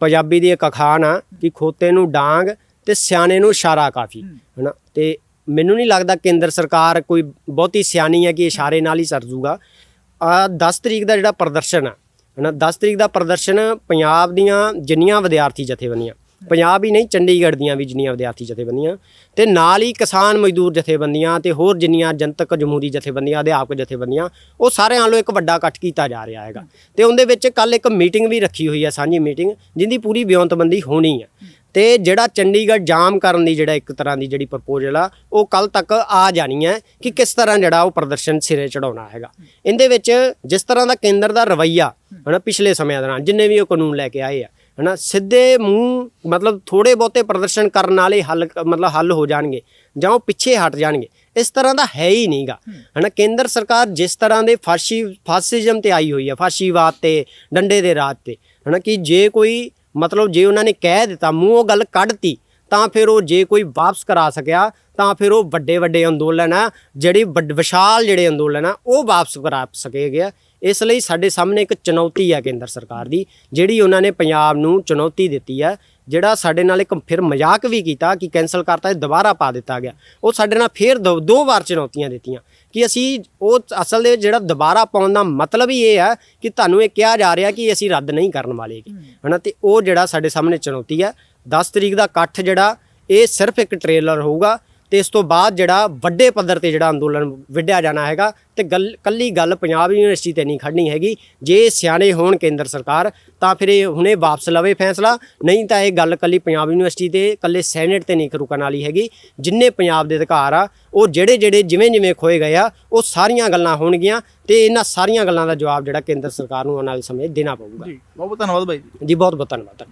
ਪੰਜਾਬੀ ਦੀ ਇੱਕ ਅਖਾਣ ਆ ਕਿ ਖੋਤੇ ਨੂੰ ਡਾਂਗ ਤੇ ਸਿਆਣੇ ਨੂੰ ਇਸ਼ਾਰਾ ਕਾਫੀ ਹਨਾ? ਤੇ ਮੈਨੂੰ ਨਹੀਂ ਲੱਗਦਾ ਕੇਂਦਰ ਸਰਕਾਰ ਕੋਈ ਬਹੁਤੀ ਸਿਆਣੀ ਹੈ ਕਿ ਇਸ਼ਾਰੇ ਨਾਲ ਹੀ ਸਰ ਜੂਗਾ। ਆ 10 ਤਰੀਕ ਦਾ ਜਿਹੜਾ ਪ੍ਰਦਰਸ਼ਨ ਆ ਹਨਾ? 10 ਤਰੀਕ ਦਾ ਪ੍ਰਦਰਸ਼ਨ ਪੰਜਾਬ ਦੀਆਂ ਜਿੰਨੀਆਂ ਵਿਦਿਆਰਥੀ ਜਥੇਬੰਦੀਆਂ ਪੰਜਾਬ ਹੀ ਨਹੀਂ, ਚੰਡੀਗੜ੍ਹ ਦੀਆਂ ਵੀ ਜਿੰਨੀਆਂ ਵਿਦਿਆਰਥੀ ਜਥੇਬੰਦੀਆਂ ਤੇ ਨਾਲ ਹੀ ਕਿਸਾਨ ਮਜ਼ਦੂਰ ਜਥੇਬੰਦੀਆਂ ਤੇ ਹੋਰ ਜਿੰਨੀਆਂ ਜਨਤਕ ਜਮਹੂਰੀ ਜਥੇਬੰਦੀਆਂ, ਅਧਿਆਪਕ ਜਥੇਬੰਦੀਆਂ, ਉਹ ਸਾਰਿਆਂ ਵੱਲੋਂ ਇੱਕ ਵੱਡਾ ਇਕੱਠ ਕੀਤਾ ਜਾ ਰਿਹਾ ਹੈਗਾ। ਤੇ ਉਹਦੇ ਵਿੱਚ ਕੱਲ ਇੱਕ ਮੀਟਿੰਗ ਵੀ ਰੱਖੀ ਹੋਈ ਹੈ, ਸਾਂਝੀ ਮੀਟਿੰਗ, ਜਿੰਦੀ ਪੂਰੀ ਬਿਉਂਤਬੰਦੀ ਹੋਣੀ ਹੈ। ਤੇ ਜਿਹੜਾ ਚੰਡੀਗੜ੍ਹ ਜਾਮ ਕਰਨ ਦੀ ਜਿਹੜਾ ਇੱਕ ਤਰ੍ਹਾਂ ਦੀ ਜਿਹੜੀ ਪ੍ਰਪੋਜ਼ਲ ਆ, ਉਹ ਕੱਲ ਤੱਕ ਆ ਜਾਣੀ ਹੈ ਕਿ ਕਿਸ ਤਰ੍ਹਾਂ ਜਿਹੜਾ ਉਹ ਪ੍ਰਦਰਸ਼ਨ ਸਿਰੇ ਚੜਾਉਣਾ ਹੈਗਾ। ਇਹਦੇ ਵਿੱਚ ਜਿਸ ਤਰ੍ਹਾਂ ਦਾ ਕੇਂਦਰ ਦਾ ਰਵੱਈਆ, ਹਨਾ, ਪਿਛਲੇ ਸਮਿਆਂ ਦੌਰਾਨ, ਜਿੰਨੇ ਵੀ ਉਹ ਕਾਨੂੰਨ ਲੈ ਕੇ ਆਏ ਆ ਹਨਾ? ਸਿੱਧੇ ਮੂੰਹ ਮਤਲਬ ਥੋੜੇ ਬਹੁਤੇ ਪ੍ਰਦਰਸ਼ਨ ਕਰਨ ਵਾਲੇ ਹੱਲ ਮਤਲਬ ਹੱਲ ਹੋ ਜਾਣਗੇ ਜਾਂ ਉਹ ਪਿੱਛੇ ਹਟ ਜਾਣਗੇ। ਇਸ ਤਰ੍ਹਾਂ ਦਾ ਹੈ ਹੀ ਨਹੀਂਗਾ ਹਨਾ ਕੇਂਦਰ ਸਰਕਾਰ ਜਿਸ ਤਰ੍ਹਾਂ ਦੇ ਫਾਸ਼ੀ ਫਾਸਿਜ਼ਮ ਤੇ ਆਈ ਹੋਈ ਹੈ ਫਾਸ਼ੀਵਾਦ ਤੇ ਡੰਡੇ ਦੇ ਰਾਜ ਤੇ ਹਨਾ ਕਿ ਜੇ ਕੋਈ ਮਤਲਬ ਜੇ ਉਹਨਾਂ ਨੇ ਕਹਿ ਦਿੱਤਾ ਮੂੰਹੋਂ ਗੱਲ ਕੱਢਤੀ ਤਾਂ ਫਿਰ ਉਹ ਜੇ ਕੋਈ ਵਾਪਸ ਕਰਾ ਸਕਿਆ ਤਾਂ ਫਿਰ ਉਹ ਵੱਡੇ ਵੱਡੇ ਅੰਦੋਲਨ ਆ ਜਿਹੜੀ ਵਿਸ਼ਾਲ ਜਿਹੜੇ ਅੰਦੋਲਨ ਆ ਉਹ ਵਾਪਸ ਕਰਾ ਸਕੇਗੇ ਇਸ ਲਈ ਸਾਡੇ ਸਾਹਮਣੇ ਇੱਕ ਚੁਣੌਤੀ ਆ ਕੇਂਦਰ ਸਰਕਾਰ ਦੀ ਜਿਹੜੀ ਉਹਨਾਂ ਨੇ ਪੰਜਾਬ ਨੂੰ ਚੁਣੌਤੀ ਦਿੱਤੀ ਆ ਜਿਹੜਾ ਸਾਡੇ ਨਾਲ ਇੱਕ ਫਿਰ ਮਜ਼ਾਕ ਵੀ ਕੀਤਾ ਕਿ ਕੈਨਸਲ ਕਰਤਾ ਇਹ ਦੁਬਾਰਾ ਪਾ ਦਿੱਤਾ ਗਿਆ। ਉਹ ਸਾਡੇ ਨਾਲ ਫਿਰ ਦੋ ਵਾਰ ਚੁਣੌਤੀਆਂ ਦਿੱਤੀਆਂ ਕਿ ਅਸੀਂ ਉਹ ਅਸਲ ਦੇ ਜਿਹੜਾ ਦੁਬਾਰਾ ਪਾਉਣ ਦਾ ਮਤਲਬ ਹੀ ਇਹ ਹੈ ਕਿ ਤੁਹਾਨੂੰ ਇਹ ਕਿਹਾ ਜਾ ਰਿਹਾ ਕਿ ਅਸੀਂ ਰੱਦ ਨਹੀਂ ਕਰਨ ਵਾਲੇ। ਹਨਾ ਤੇ ਉਹ ਜਿਹੜਾ ਸਾਡੇ ਸਾਹਮਣੇ ਚੁਣੌਤੀ ਹੈ 10 ਤਰੀਕ ਦਾ ਇਕੱਠ ਜਿਹੜਾ ਇਹ ਸਿਰਫ ਇੱਕ ਟ੍ਰੇਲਰ ਹੋਊਗਾ। ਤੇ ਇਸ ਤੋਂ ਬਾਅਦ ਜਿਹੜਾ ਵੱਡੇ ਪੱਧਰ ਤੇ ਜਿਹੜਾ ਅੰਦੋਲਨ ਵਿੱਢਿਆ ਜਾਣਾ ਹੈਗਾ ਤੇ ਗੱਲ ਕੱਲੀ ਗੱਲ ਪੰਜਾਬ ਯੂਨੀਵਰਸਿਟੀ ਤੇ ਨਹੀਂ ਖੜਨੀ ਹੈਗੀ। ਜੇ ਸਿਆਣੇ ਹੋਣ ਕੇਂਦਰ ਸਰਕਾਰ ਤਾਂ ਫਿਰ ਇਹ ਹੁਣੇ ਵਾਪਸ ਲਵੇ ਫੈਸਲਾ। ਨਹੀਂ ਤਾਂ ਇਹ ਗੱਲ ਕੱਲੀ ਪੰਜਾਬ ਯੂਨੀਵਰਸਿਟੀ ਤੇ ਕੱਲੇ ਸੈਨੇਟ ਤੇ ਨਹੀਂ ਰੁਕਣ ਵਾਲੀ ਹੈਗੀ। ਜਿੰਨੇ ਪੰਜਾਬ ਦੇ ਅਧਿਕਾਰ ਆ ਉਹ ਜਿਹੜੇ ਜਿਹੜੇ ਜਿਵੇਂ ਜਿਵੇਂ ਖੋਏ ਗਏ ਆ ਉਹ ਸਾਰੀਆਂ ਗੱਲਾਂ ਹੋਣਗੀਆਂ ਤੇ ਇਹਨਾਂ ਸਾਰੀਆਂ ਗੱਲਾਂ ਦਾ ਜਵਾਬ ਜਿਹੜਾ ਕੇਂਦਰ ਸਰਕਾਰ ਨੂੰ ਆਉਣ ਵਾਲੇ ਸਮੇਂ ਦੇਣਾ ਪਊਗਾ। ਜੀ ਬਹੁਤ ਬਹੁਤ ਧੰਨਵਾਦ ਬਾਈ ਜੀ। ਜੀ ਬਹੁਤ ਬਹੁਤ ਧੰਨਵਾਦ।